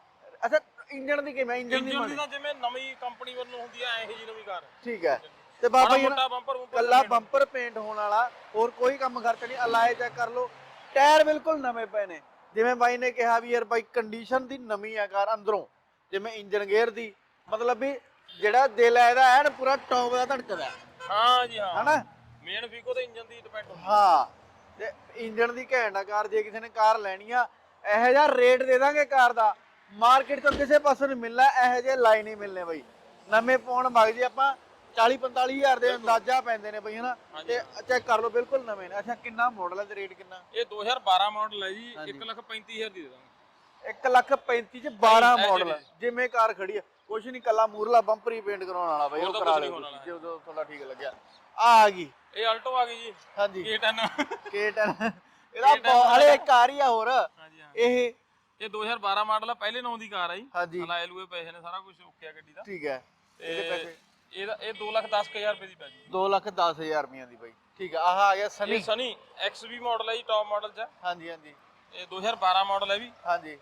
ਅੱਛਾ ਇੰਜਨ ਦੀ ਕਿਵੇਂ ਇੰਜਨ ਦੀ ਇੰਜਨ ਦੀ ਬਣੀ? ਤਾਂ ਜਿਵੇਂ ਨਵੀਂ ਕੰਪਨੀ ਵੱਲੋਂ ਹੁੰਦੀ ਆ ਇਹੋ ਜੀ ਨਵੀਂ ਕਾਰ। ਠੀਕ ਹੈ ਤੇ ਬਾਬਾ ਮਾੜਾ ਜੀ ਮੋਟਾ ਬੰਪਰ ਕੱਲਾ ਬੰਪਰ ਪੇਂਟ ਹੋਣ ਵਾਲਾ ਹੋਰ ਕੋਈ ਕੰਮ ਖਰਚ ਨਹੀਂ ਅਲਾਏ ਚੈੱਕ ਕਰ ਲਓ। ਟਾਇਰ ਬਿਲਕੁਲ ਨਵੇਂ ਪਏ ਨੇ। ਜਿਵੇਂ ਬਾਈ ਨੇ ਕਿਹਾ ਵੀ ਯਾਰ ਬਾਈ ਕੰਡੀਸ਼ਨ ਦੀ ਨਵੀਂ ਆ ਕਾਰ ਅੰਦਰੋਂ ਜਿਵੇਂ ਇੰਜਨ ਗੇਅਰ ਦੀ ਮਤਲਬ ਵੀ ਜਿਹੜਾ ਦਿਲ ਹੈ ਇਹਦਾ ਐਨ ਪੂਰਾ ਟੌਪ ਦਾ ਧੜਕਦਾ ਹਾਂ। ਜੀ ਹਾਂ। ਹਨਾ? ਮੇਨ ਫੀਕੋ ਤੇ ਇੰਜਨ ਦੀ ਡਿਪੈਂਡ ਹਾਂ। ਤੇ ਇੰਜਨ ਦੀ ਘੈਂਟ ਆ ਕਾਰ ਜੇ ਕਿਸੇ ਨੇ ਕਾਰ ਲੈਣੀ ਆ ਇਹੋ ਜਿਹਾ ਰੇਟ ਦੇ ਦਾਂਗੇ ਕਾਰ ਦਾ। ਮਾਰਕੀਟ ਤੋਂ ਕਿਸੇ ਪਾਸੋਂ ਨਹੀਂ ਮਿਲਣਾ ਇਹੋ ਜਿਹੇ ਲਾਈਨ ਹੀ ਮਿਲਨੇ ਬਈ। ਨਵੇਂ ਪਾਉਣ ਮਗ ਜੀ ਆਪਾਂ 40 45 ਹਜ਼ਾਰ ਦੇ ਅੰਦਾਜ਼ਾ ਪੈਂਦੇ ਨੇ ਬਈ ਹਨਾ? ਹਾਂਜੀ, ਤੇ ਚੈੱਕ ਕਰ ਲਓ ਬਿਲਕੁਲ ਨਵੇਂ ਨੇ। ਅੱਛਾ ਕਿੰਨਾ ਮਾਡਲ ਹੈ ਤੇ ਰੇਟ ਕਿੰਨਾ? ਇਹ 2012 ਮਾਡਲ ਹੈ ਜੀ ਹਾਂਜੀ। 135000 ਦੀ ਦੇ ਦਾਂਗੇ। 1 ਲੱਖ 35 ਚ 12 ਇਹ ਮਾਡਲ ਜਿਹੜੇ- ਜਿਵੇਂ ਕਾਰ ਖੜੀ ਆ ਕੁਛ ਨਹੀਂ ਕੱਲਾ ਮੂਰਲਾ ਬੰਪਰ ਹੀ ਪੇਂਟ ਕਰਾਉਣ ਵਾਲਾ ਬਈ ਹੋਰ ਉਹ ਤਾਂ ਕਰਾ ਕੁਛ ਲਿਓ ਨਹੀਂ ਹੋਣ ਤੁਸੀਂ, ਜਦੋਂ ਤੁਹਾਡਾ ਠੀਕ ਲੱਗਿਆ। ਆ ਆ ਗਈ। ਇਹ ਆਲਟੋ ਆ ਗਈ ਜੀ। ਹਾਂਜੀ। K10 K10 ਇਹਦਾ ਬਹੁਤ- ਹਲੇ ਇੱਕ ਆ ਰਹੀ ਆ ਹੋਰ। ਹਾਂਜੀ ਹਾਂ ਇਹ ਇਹ 2012 ਮਾਡਲ ਆ ਪਹਿਲੇ ਨਾਂ ਦੀ ਕਾਰ ਆ ਜੀ। ਹਾਂਜੀ। ਹਲਾਏ ਲੂਏ ਪੈਸੇ ਨੇ ਸਾਰਾ ਕੁਝ ਓਕੇ ਆ ਗੱਡੀ ਦਾ। ਠੀਕ ਹੈ। ਇਹਦੇ ਪੈਸੇ ਇਹਦਾ ਇਹ 210000 ਰੁਪਏ ਦੀ ਪੈ ਜੀ 2 ਲੱਖ 10000 ਰੁਪਈਆਂ ਦੀ ਬਾਈ। ਠੀਕ ਆ ਆਹ ਆ ਗਿਆ ਸਨੀ ਇਹ ਸਨੀ XV ਮਾਡਲ ਹੈ ਜੀ ਟੌਪ ਮਾਡਲ ਚ। ਆ। ਹਾਂਜੀ ਹਾਂਜੀ। ਇਹ 2012 ਮਾਡਲ ਹੈ ਵੀ। ਹਾਂਜੀ।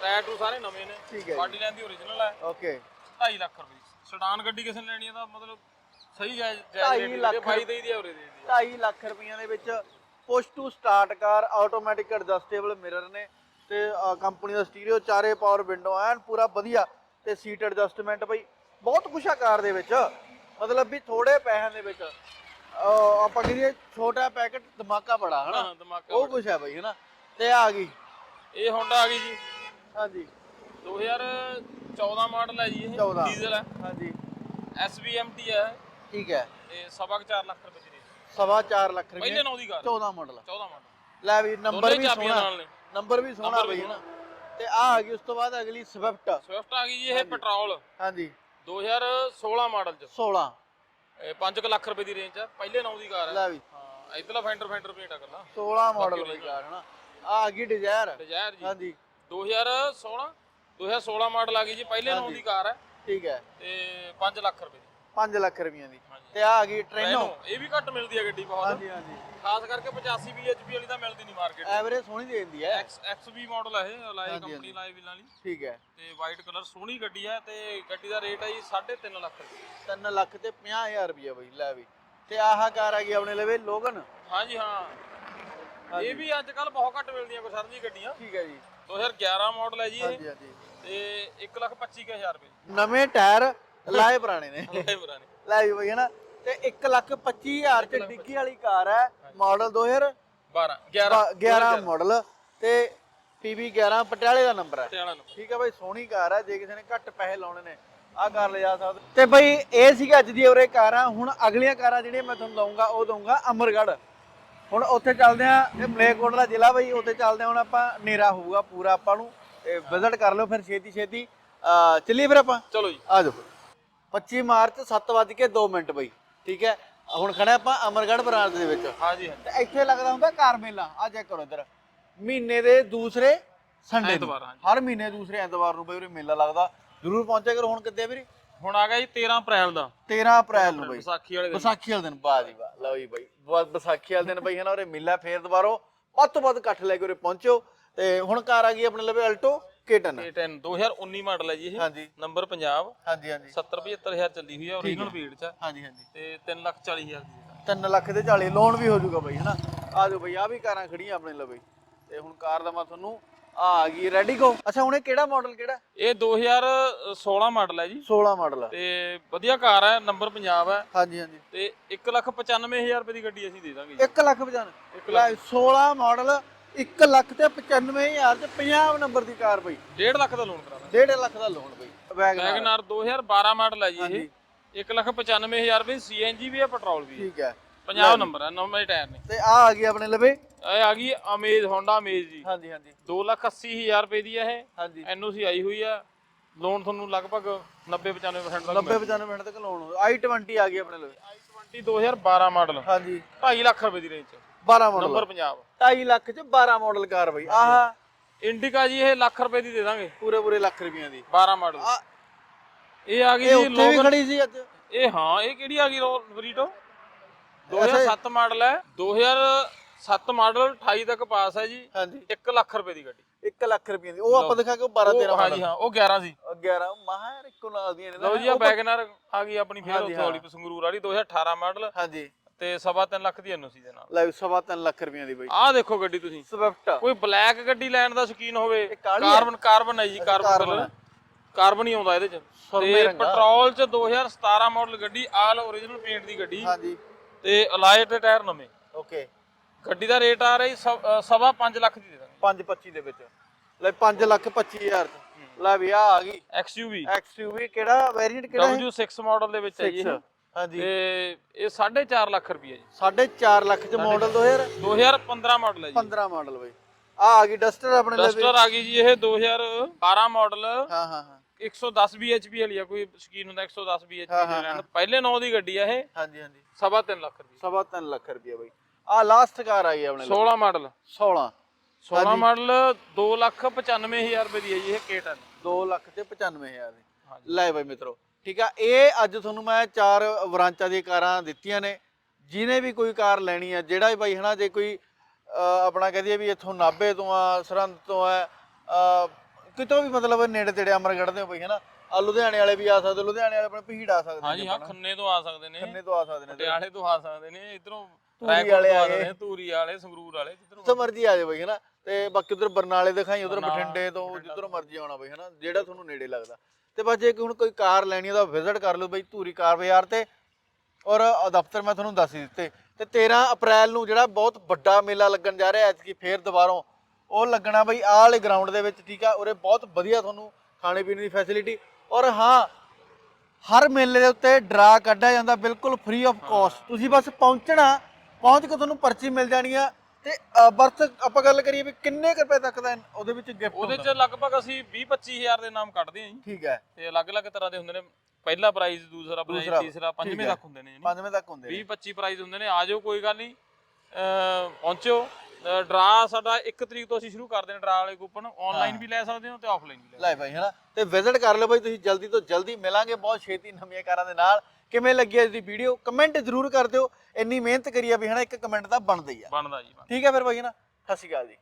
ਟਾਇਰ ਟੂ ਸਾਰੇ ਨਵੇਂ ਨੇ। ਠੀਕ ਹੈ ਜੀ। ਬਾਡੀ ਲਾਈਨ ਦੀ origignal ਹੈ ਓਕੇ। 2.5 ਲੱਖ ਰੁਪਏ ਦੀ। ਸਡਾਨ ਗੱਡੀ ਕਿਸੇ ਨੇ ਲੈਣੀ ਹੈ ਤਾਂ ਮਤਲਬ ਸਹੀ ਜਾਇਜ਼ ਢਾਈ ਜਾਇਜ਼ ਲੱਖ ਲੱਖ 22 23 ਦੀ ਐਵਰੇਜ ਦੇ ਦਿੰਦੀ 2.5 ਲੱਖ ਰੁਪਈਆਂ ਦੇ ਵਿੱਚ push to start car automatic adjustable mirror ਨੇ ਤੇ ਕੰਪਨੀ ਦਾ ਸਟੀਰੀਓ ਚਾਰੇ ਪਾਵਰ ਵਿੰਡੋ ਐਨ ਪੂਰਾ ਵਧੀਆ। ਤੇ ਸੀਟ ਐਡਜਸਟਮੈਂਟ ਬਈ ਬਹੁਤ ਕੁਛ ਆ ਕਾਰ ਦੇ ਵਿੱਚ। ਮਤਲਬ ਵੀ ਥੋੜੇ ਪੈਸਿਆਂ ਦੇ ਵਿੱਚ। ਅਹ ਆਪਾਂ ਕਹੀਏ ਛੋਟਾ ਪੈਕਟ ਧਮਾਕਾ ਬੜਾ ਹਨਾ? ਹਾਂ ਉਹ ਕੁਛ ਹੈ ਬਈ ਹਨਾ? ਤੇ ਆ ਗਈ। ਇਹ ਹੋਂਡਾ ਆ ਗਈ ਜੀ। ਹਾਂਜੀ। 2014 ਮਾਡਲ ਹੈ ਜੀ ਇਹ। 14 ਡੀਜ਼ਲ ਹੈ। ਹਾਂਜੀ। SVMT ਹੈ ਠੀਕ ਹੈ। ਤੇ ਸਵਾ ਕੁ ਚਾਰ ਲੱਖ ਰੁਪਏ ਦੀ ਰੇਂਜ ਸਵਾ ਚਾਰ ਲੱਖ ਪਹਿਲੇ ਰੁਪਏ ਨੌ ਦੀ ਕਾਰ 14 ਮਾਡਲ। 14 ਮਾਡਲ। ਲੈ ਵੀ ਨੰਬਰ ਦੋਨੇ ਵੀ ਚਾਬੀਆਂ ਸੋਹਣਾ। ਨਾਲ ਨੇ। ਨੰਬਰ ਵੀ ਸੋਹਣਾ ਬਈ ਹਨਾ? ਤੇ ਆ ਆ ਗਈ ਉਸ ਤੋਂ ਬਾਅਦ ਅਗਲੀ ਸਵਿਫਟ ਸਵਿਫਟ ਆ ਗਈ ਜੀ ਇਹ ਪੈਟਰੋਲ। ਹਾਂਜੀ। 2016 ਮਾਡਲ ਚ। 16 ਇਹ 5 ਲੱਖ ਰੁਪਏ ਦੀ ਰੇਂਜ ਚ ਪਹਿਲੇ ਨੌ ਦੀ ਕਾਰ ਹੈ ਲੈ ਵੀ। ਹਾਂ ਇਧਰਲਾ ਫੈਂਡਰ ਫੈਂਡਰ ਪੇਟ ਆ ਕਰਨਾ 16 ਮਾਡਲ ਬਈ ਕਾਰ ਹਨਾ? ਆ ਆ ਗਈ ਡਿਜ਼ਾਇਰ ਡਿਜ਼ਾਇਰ ਜੀ। ਹਾਂਜੀ। 2016 2016 ਮਾਡਲ ਆ ਗਈ ਜੀ। ਪਹਿਲੇ ਨੌ ਦੀ ਕਾਰ ਹੈ ਠੀਕ ਹੈ। ਤੇ 5 ਲੱਖ ਰੁਪਏ ਦੀ। 5 ਲੱਖ ਰੁਪਈਆਂ ਦੀ। ਹਾਂਜੀ। ਤੇ ਆ ਆ ਗਈ ਟ੍ਰੇਨੋ ਇਹ ਵੀ ਘੱਟ ਮਿਲਦੀ ਹੈ ਗੱਡੀ ਬਹੁਤ। ਹਾਂਜੀ ਹਾਂਜੀ। ਖਾਸ ਕਰਕੇ 85 bhp ਵਾਲੀ ਤਾਂ ਮਿਲਦੀ ਨਹੀਂ ਮਾਰਕੀਟ ਐਵਰੇਜ ਸੋਹਣੀ ਦੇ ਦਿੰਦੀ ਹੈ। ਐਕਸ ਐਕਸਵੀ ਮਾਡਲ ਹੈ ਇਹ ਲਾਈ ਹਾਂਜੀ, ਕੰਪਨੀ ਲਾਈ ਬਿਲਾਂ ਵਾਲੀ। ਠੀਕ ਹੈ। ਤੇ ਵਾਈਟ ਕਲਰ ਸੋਹਣੀ ਗੱਡੀ ਹੈ ਤੇ ਗੱਡੀ ਦਾ ਰੇਟ ਹੈ ਜੀ 3.5 ਲੱਖ ਰੁਪਏ। 3 ਲੱਖ ਤੇ 50000 ਰੁਪਈਆ ਬਈ ਲੈ ਵੀ। ਤੇ ਆਹ ਕਾਰ ਆ ਗਈ ਆਪਣੇ ਲਵੇ ਲੋਗਨ। ਹਾਂਜੀ ਹਾਂ। ਇਹ ਵੀ ਅੱਜ ਕੱਲ ਬਹੁਤ ਘੱਟ ਮਿਲਦੀਆਂ ਕੋਈ ਸਰਦੀ ਗੱਡੀਆਂ। ਠੀਕ ਹੈ ਜੀ। 2011 ਮਾਡਲ ਹੈ ਜੀ ਇਹ। ਹਾਂਜੀ ਹਾਂਜੀ। ਤੇ 1,25,000 ਰੁਪਏ। ਨਵੇਂ ਟਾਇਰ ਲਾਏ ਪੁਰਾਣੇ ਨੇ। ਇਹ ਪੁਰਾਣੀ। ਲੈ ਵੀ ਬਈ ਹਨਾ। ਤੇ 1 ਲੱਖ 25000 ਚ ਡਿੱਗੀ ਵਾਲੀ ਕਾਰ ਹੈ ਮਾਡਲ 2011 12 11 ਮਾਡਲ ਤੇ PB 11 ਪਟਿਆਲੇ ਦਾ ਨੰਬਰ ਹੈ। ਠੀਕ ਹੈ ਬਾਈ ਸੋਹਣੀ ਕਾਰ ਹੈ ਜੇ ਕਿਸੇ ਨੇ ਘੱਟ ਪੈਸੇ ਲਾਉਣੇ ਨੇ ਆਹ ਕਾਰ ਲਿਜਾ ਸਕਦੇ। ਤੇ ਬਾਈ ਇਹ ਸੀਗਾ ਅੱਜ ਦੀ ਉਰੇ ਕਾਰਾਂ ਹੁਣ ਅਗਲੀਆਂ ਕਾਰਾਂ ਜਿਹੜੀਆਂ ਮੈਂ ਤੁਹਾਨੂੰ ਦਊਂਗਾ ਉਹ ਦਊਂਗਾ ਅਮਰਗੜ੍ਹ। ਹੁਣ ਉੱਥੇ ਚੱਲਦੇ ਆ ਇਹ ਮਲੇਰਕੋਟਲਾ ਜ਼ਿਲ੍ਹਾ ਬਾਈ ਉੱਥੇ ਚੱਲਦੇ ਆ ਹੁਣ ਆਪਾਂ ਨੇਰਾ ਹੋਊਗਾ ਪੂਰਾ ਆਪਾਂ ਨੂੰ ਤੇ ਵਿਜ਼ਿਟ ਕਰ ਲਿਓ ਫਿਰ ਛੇਤੀ ਛੇਤੀ ਚੱਲੀਏ ਫਿਰ ਆਪਾਂ? ਚਲੋ ਜੀ। ਆ ਜਾਓ। 25 ਮਾਰਚ 7:02 ਮਿੰਟ ਬਈ ਠੀਕ ਹੈ? ਹੁਣ ਖੜਾ ਆਪਾਂ ਅਮਰਗੜ੍ਹ ਬਰਾਂਚ ਦੇ ਵਿੱਚ। ਹਾਂਜੀ ਤੇ ਇੱਥੇ ਲੱਗਦਾ ਹੁੰਦਾ ਕਾਰ ਮੇਲਾ ਆ ਚੈੱਕ ਕਰੋ ਇੱਧਰ। ਮਹੀਨੇ ਦੇ ਦੂਸਰੇ ਸੰਡੇ ਐਤਵਾਰ, ਹਾਂਜੀ। ਹਰ ਮਹੀਨੇ ਦੂਸਰੇ ਐਤਵਾਰ ਨੂੰ ਬਈ ਉਰੇ ਮੇਲਾ ਲੱਗਦਾ। ਜਰੂਰ ਪਹੁੰਚਿਆ ਕਰੋ ਹੁਣ ਕਿੱਦੇ ਵੀਰੇ? ਹੁਣ ਆ ਗਿਆ ਜੀ 13 ਅਪ੍ਰੈਲ ਦਾ। 13 ਅਪ੍ਰੈਲ ਨੂੰ ਬਈ। ਵਿਸਾਖੀ ਵਾਲੇ ਦਿਨ। ਵਿਸਾਖੀ ਵਾਲੇ ਦਿਨ ਵਾਹ ਜੀ ਵਾਹ ਲਓ ਜੀ ਬਈ। ਬਹੁਤ ਵਿਸਾਖੀ ਵਾਲੇ ਦਿਨ ਬਈ ਹੈ ਨਾ ਉਰੇ ਮੇਲਾ ਫੇਰ ਦੁਬਾਰੋ ਵੱਧ ਤੋਂ ਵੱਧ ਇਕੱਠ ਲੈ ਕੇ ਉਰੇ ਪਹੁੰਚੋ। ਤੇ ਹੁਣ ਕਾਰ ਆ ਗਈ ਆਪਣੇ ਲਵੇ ਅਲਟੋ। K10 K10 2019 ਮਾਡਲ ਹੈ ਜੀ ਇਹ। ਹਾਂਜੀ। ਨੰਬਰ ਪੰਜਾਬ ਹਾਂਜੀ ਹਾਂਜੀ। 70 75000 ਚੱਲੀ ਹੋਈ ਹੈ ਓਰੀਜਨਲ ਪੀਡ ਚ ਹਾਂਜੀ ਹਾਂਜੀ। ਤੇ 340000 ਦੀ ਹੈ 3 ਲੱਖ ਦੇ 40 ਲੋਨ ਵੀ ਹੋ ਜਾਊਗਾ ਬਈ ਹਨਾ? ਆ ਜਾਓ ਬਈ ਆ ਵੀ ਕਾਰਾਂ ਖੜੀਆਂ ਆਪਣੇ ਲਵੇ ਤੇ ਹੁਣ ਕਾਰ ਦਾ ਮੈਂ ਤੁਹਾਨੂੰ ਆ ਆ ਗਈ ਰੈਡੀ ਕੋ ਅੱਛਾ ਹੁਣ ਇਹ ਕਿਹੜਾ ਮਾਡਲ ਕਿਹੜਾ? ਇਹ 2016 ਮਾਡਲ ਹੈ ਜੀ। 16 ਮਾਡਲ ਤੇ ਵਧੀਆ ਕਾਰ ਹੈ ਨੰਬਰ ਪੰਜਾਬ ਹੈ ਹਾਂਜੀ ਹਾਂਜੀ। ਤੇ 195000 ਰੁਪਏ ਦੀ ਗੱਡੀ ਅਸੀਂ ਦੇ ਦਾਂਗੇ ਜੀ। 1 ਲੱਖ 95 ਲੈ 16 ਮਾਡਲ 1 ਲੱਖ ਤੇ 95000 ਤੇ 50 ਨੰਬਰ ਦੀ ਕਾਰ ਬਈ। 1.5 ਲੱਖ ਦਾ ਲੋਨ ਕਰਾ ਦਾਂਗੇ। 1.5 ਲੱਖ ਦਾ ਲੋਨ ਬਈ। ਵੈਗਨ ਵੈਗਨਾਰ 2012 ਮਾਡਲ ਹੈ ਜੀ ਇਹ। 195000 ਰੁਪਏ ਸੀਐਨਜੀ ਵੀ ਹੈ ਪੈਟਰੋਲ ਵੀ ਠੀਕ ਹੈ। ਪੰਜਾਬ ਨੰਬਰ ਹੈ ਨਵੇਂ ਟਾਇਰ ਨੇ। ਤੇ ਆ ਆ ਗਈ ਆਪਣੇ ਲਵੇ। ਇਹ ਆ ਗਈ ਅਮੇਜ਼ ਹੋਂਡਾ ਅਮੇਜ਼ ਜੀ। ਹਾਂਜੀ ਹਾਂਜੀ। 280000 ਰੁਪਏ ਦੀ ਹੈ ਇਹ। ਐਨਓਸੀ ਆਈ ਹੋਈ ਆ। ਲੋਨ ਤੁਹਾਨੂੰ ਲਗਭਗ 90 95% ਦਾ 90 95 ਮਿੰਟ ਤੱਕ ਲੋਨ ਹੋ i20 ਆ ਗਈ ਆਪਣੇ ਲਵੇ। i20 2012 model. ਹਾਂਜੀ। 2.5 ਲੱਖ ਰੁਪਏ ਦੀ ਰੇਂਜ ਚ 12 ਮਾਡਲ। ਨੰਬਰ ਪੰਜਾਬ। 2.5 ਲੱਖ ਚ 12 ਮਾਡਲ ਕਾਰ ਬਈ ਆਹ ਇੰਡੀਕਾ ਜੀ ਇਹ ਲੱਖ ਰੁਪਏ ਦੀ ਦੇ ਦਾਂਗੇ। ਪੂਰੇ ਪੂਰੇ ਲੱਖ ਰੁਪਈਆਂ ਦੀ। 12 ਮਾਡਲ ਆ ਇਹ ਆ ਗਈ ਇਹ ਜੀ ਉੱਥੇ ਵੀ ਲੋਗਨ ਖੜੀ ਸੀ ਅੱਜ। ਇਹ ਹਾਂ ਇਹ ਕਿਹੜੀ ਆ ਗਈ ਵਰੀਟੋ 2007 ਮਾਡਲ ਹੈ। 2007 ਮਾਡਲ 28 ਤੱਕ ਪਾਸ ਹੈ ਜੀ। ਹਾਂਜੀ। 1 ਲੱਖ ਰੁਪਏ ਦੀ ਗੱਡੀ। 1 ਲੱਖ ਰੁਪਈਆਂ ਦੀ। ਉਹ ਆਪਾਂ ਦਿਖਾ ਕੇ 12 13 ਉਹ ਹਾਂ ਜੀ ਹਾਂ ਉਹ 11 ਸੀ। 11 ਮਹਾ ਇੱਕੋ ਨਾਲ ਦੀਆਂ ਨੇ। ਨਾ। ਲਓ ਜੀ ਆ ਵੈਗਨਰ ਆ ਗਈ ਆਪਣੀ ਫੇਰ ਉੱਥੋਂ ਵਾਲੀ ਸੰਗਰੂਰ ਵਾਲੀ 2018 ਮਾਡਲ ਹਾਂਜੀ। ਤੇ ਸਵਾ ਤਿੰਨ ਲੱਖ ਦੀ ਐਨਓਸੀ ਦੇ ਨਾਲ। ਲੈ ਸਵਾ ਲੱਖ ਰੁਪਈਆਂ ਦੀ ਬਈ। ਆਹ ਦੇਖੋ ਗੱਡੀ ਤੁਸੀਂ। ਸਵਿਫਟ ਕੋਈ ਬਲੈਕ ਗੱਡੀ ਲੈਣ ਦਾ ਸ਼ੌਕੀਨ ਹੋਵੇ? ਕਾਰਬਨ ਕਾਰਬਨ ਹੈ ਜੀ ਕਾਰਬਨ ਕਾਰਬਨ ਕਲਰ। ਕਾਰਬਨ ਹੀ ਆਉਂਦਾ ਇਹਦੇ ਚ। ਤੇ। ਪੈਟਰੋਲ ਚ 2017 ਮਾਡਲ ਗੱਡੀ ਆਲ ਓਰੀਜਨਲ ਪੇਂਟ ਦੀ ਗੱਡੀ। ਹਾਂਜੀ। ਤੇ ਅਲਾਈ ਦੇ ਟਾਇਰ ਨਵੇਂ। ਓਕੇ। ਗੱਡੀ ਦਾ ਰੇਟ ਆ ਰਹੀ ਸਵ- ਅ, ਸਵਾ 5 ਲੱਖ ਦੀ ਦੇ ਦਾਂਗੇ। 525 ਦੇ ਵਿੱਚ। ਲੈ 5 ਲੱਖ 25000 ਚ। ਲੈ ਵੀ ਆ ਆ ਗਈ। XUV XUV ਕਿਹੜਾ? ਵੇਰੀਐਂਟ ਕਿਹੜਾ ਹੈ? W6 ਮਾਡਲ ਦੇ ਵਿੱਚ ਹੈ ਜੀ। ਹਾਂਜੀ। ਤੇ ਇਹ 4.5 ਲੱਖ ਰੁਪਏ ਜੀ। 4.5 ਲੱਖ ਚ ਮਾਡਲ 2015 2015 ਮਾਡਲ ਹੈ ਜੀ। ਮਾਡਲ ਬਈ। ਆ ਆ ਗਈ ਡਸਟਰ ਆਪਣੇ ਲਈ। ਡਸਟਰ ਆ ਗਈ ਜੀ ਇਹ 2012 ਮਾਡਲ ਹਾਂ ਹਾਂ ਹਾਂ। 110 bhp ਵਾਲੀ ਆ ਕੋਈ ਸ਼ਕੀਨ ਹੁੰਦਾ 110 bhp ਹਾਂ, ਹਾਂ, ਦੀ। ਲੈਣ ਪਹਿਲੇ ਨੌ ਦੀ ਗੱਡੀ ਆ ਇਹ। ਹਾਂਜੀ ਹਾਂਜੀ। ਸਵਾ ਤਿੰਨ ਲੱਖ ਰੁਪਏ ਸਵਾ ਲੱਖ ਰੁਪਏ ਬਈ। ਆ ਲਾਸਟ ਕਾਰ ਆਈ ਆਪਣੇ ਲਈ। 16 ਮਾਡਲ 16 16 ਮਾਡਲ 2 ਲੱਖ 95000 ਰੁਪਏ ਦੀ ਹੈ ਜੀ ਇਹ K10 2 ਲੱਖ ਤੇ 95000 ਦੀ। ਲੈ ਬਈ ਮਿੱਤਰੋ ਠੀਕ ਆ ਇਹ ਅੱਜ ਤੁਹਾਨੂੰ ਮੈਂ ਚਾਰ ਵਰਾਂਚਾ ਦੀਆਂ ਕਾਰਾਂ ਦਿੱਤੀਆਂ ਨੇ ਜਿਹਨੇ ਵੀ ਕੋਈ ਕਾਰ ਲੈਣੀ ਆ ਜਿਹੜਾ ਵੀ ਬਾਈ ਹਨਾ ਜੇ ਕੋਈ ਆਪਣਾ ਕਹਦੀਏ ਵੀ ਇੱਥੋਂ ਨਾਭੇ ਤੋਂ ਆ ਸਰਹੰਦ ਤੋਂ ਆ ਕਿਤੋਂ ਵੀ ਮਤਲਬ ਨੇੜੇ ਤੇੜੇ ਅਮਰਗੜ੍ਹ ਦੇ ਬਈ ਹਨਾ ਆ ਲੁਧਿਆਣੇ ਵਾਲੇ ਵੀ ਆ ਸਕਦੇ ਲੁਧਿਆਣੇ ਵਾਲੇ ਆਪਣੇ ਭੀੜ ਆ ਸਕਦੇ ਹਾਂਜੀ ਹਾਂ ਖੰਨੇ ਤੋਂ ਆ ਸਕਦੇ ਨੇ। ਖੰਨੇ ਤੋਂ ਆ ਸਕਦੇ ਨੇ। ਪਟਿਆਲੇ ਤੋਂ ਆ ਸਕਦੇ ਨੇ ਇਧਰੋਂ ਧੂਰੀ ਵਾਲੇ ਤੋਂ ਆ ਗਏ ਧੂਰੀ ਵਾਲੇ ਸੰਗਰੂਰ ਵਾਲੇ ਜਿੱਧਰੋਂ ਜਿੱਥੋਂ ਮਰਜ਼ੀ ਆ ਜਾਓ ਬਈ ਹਨਾ ਤੇ ਬਾਕੀ ਉਧਰ ਬਰਨਾਲੇ ਦਿਖਾਈ ਉਧਰ ਬਠਿੰਡੇ ਤੋਂ ਜਿੱਧਰੋਂ ਮਰਜ਼ੀ ਆਉਣਾ ਬਈ ਹਨਾ ਜਿਹੜਾ ਤੁਹਾਨੂੰ ਨੇੜੇ ਲੱਗਦਾ। ਤੇ ਬਸ ਜੇ ਕੋਈ ਹੁਣ ਕੋਈ ਕਾਰ ਲੈਣੀ ਹੈ ਤਾਂ ਵਿਜ਼ਿਟ ਕਰ ਲਓ ਬਈ ਧੂਰੀ ਕਾਰ ਬਾਜ਼ਾਰ ਤੇ। ਔਰ ਦਫ਼ਤਰ ਮੈਂ ਤੁਹਾਨੂੰ ਦੱਸ ਹੀ ਦਿੱਤੇ। ਤੇ 13 ਅਪ੍ਰੈਲ ਨੂੰ ਜਿਹੜਾ ਬਹੁਤ ਵੱਡਾ ਮੇਲਾ ਲੱਗਣ ਜਾ ਰਿਹਾ, ਐਤਕੀ ਫੇਰ ਦੁਬਾਰੋਂ ਉਹ ਲੱਗਣਾ ਬਈ ਆਹ ਵਾਲੇ ਗਰਾਊਂਡ ਦੇ ਵਿੱਚ, ਠੀਕ ਆ? ਉਰੇ ਬਹੁਤ ਵਧੀਆ ਤੁਹਾਨੂੰ ਖਾਣੇ ਪੀਣੇ ਦੀ ਫੈਸਿਲਿਟੀ ਔਰ ਹਾਂ, ਹਰ ਮੇਲੇ ਦੇ ਉੱਤੇ ਡਰਾ ਕੱਢਿਆ ਜਾਂਦਾ ਬਿਲਕੁਲ ਫ੍ਰੀ ਆਫ ਕਾਸਟ ਤੁਸੀਂ ਬਸ ਪਹੁੰਚਣਾ, ਪਹੁੰਚ ਕੇ ਤੁਹਾਨੂੰ ਪਰਚੀ ਮਿਲ ਜਾਣੀ ਆ। ਤੇ ਬਰਥ ਆਪਾਂ ਗੱਲ ਕਰੀਏ ਵੀ ਕਿੰਨੇ ਕੁ ਰੁਪਏ ਤੱਕ ਦਾ ਉਹਦੇ ਵਿੱਚ ਗਿਫਟ ਉਹਦੇ ਚ ਲਗਭਗ ਅਸੀਂ 20 25000 ਦੇ ਨਾਮ ਕੱਢਦੇ ਹਾਂ ਜੀ। ਠੀਕ ਹੈ। ਤੇ ਅਲੱਗ-ਅਲੱਗ ਤਰ੍ਹਾਂ ਦੇ ਹੁੰਦੇ ਨੇ। ਪਹਿਲਾ ਪ੍ਰਾਈਜ਼ ਦੂਸਰਾ ਪ੍ਰਾਈਜ਼ ਤੀਸਰਾ ਪੰਜਵੇਂ। ਤੱਕ ਹੁੰਦੇ ਨੇ ਜੀ। ਪੰਜਵੇਂ ਤੱਕ ਹੁੰਦੇ 20 ਨੇ 25 ਪ੍ਰਾਈਜ਼ ਹੁੰਦੇ ਨੇ। ਆ ਜਾਓ ਕੋਈ ਗੱਲ ਨਹੀਂ। ਪਹੁੰਚੋ ਡਰਾ ਸਾਡਾ 1 ਤਰੀਕ ਤੋਂ ਅਸੀਂ ਸ਼ੁਰੂ ਕਰਦੇ ਨੇ ਡਰਾ ਵਾਲੇ ਕੂਪਨ ਆਨਲਾਈਨ ਵੀ ਲੈ ਸਕਦੇ ਹੋ ਤੇ ਆਫਲਾਈਨ ਵੀ ਲੈ ਲੈ ਭਾਈ ਹਨਾ? ਤੇ ਵਿਜ਼ਿਟ ਕਰ ਲਓ ਭਾਈ ਤੁਸੀਂ ਜਲਦੀ ਤੋਂ ਜਲਦੀ ਮਿਲਾਂਗੇ। ਬਹੁਤ ਛੇਤੀ ਨਵੀਆਂ ਕਾਰਾਂ ਦੇ ਨਾਲ। ਕਿਵੇਂ ਲੱਗੀ ਅੱਜ ਦੀ ਵੀਡੀਓ ਕਮੈਂਟ ਜ਼ਰੂਰ ਕਰ ਦਿਓ। ਇੰਨੀ ਮਿਹਨਤ ਕਰੀ ਆ ਵੀ ਹਨਾ ਇੱਕ ਕਮੈਂਟ ਤਾਂ ਬਣਦਾ ਹੀ ਆ। ਬਣਦਾ ਜੀ ਬਣਦਾ। ਠੀਕ ਹੈ ਫਿਰ ਭਾਈ ਹਨਾ ਸਤਿ ਸ਼੍ਰੀ ਅਕਾਲ ਜੀ।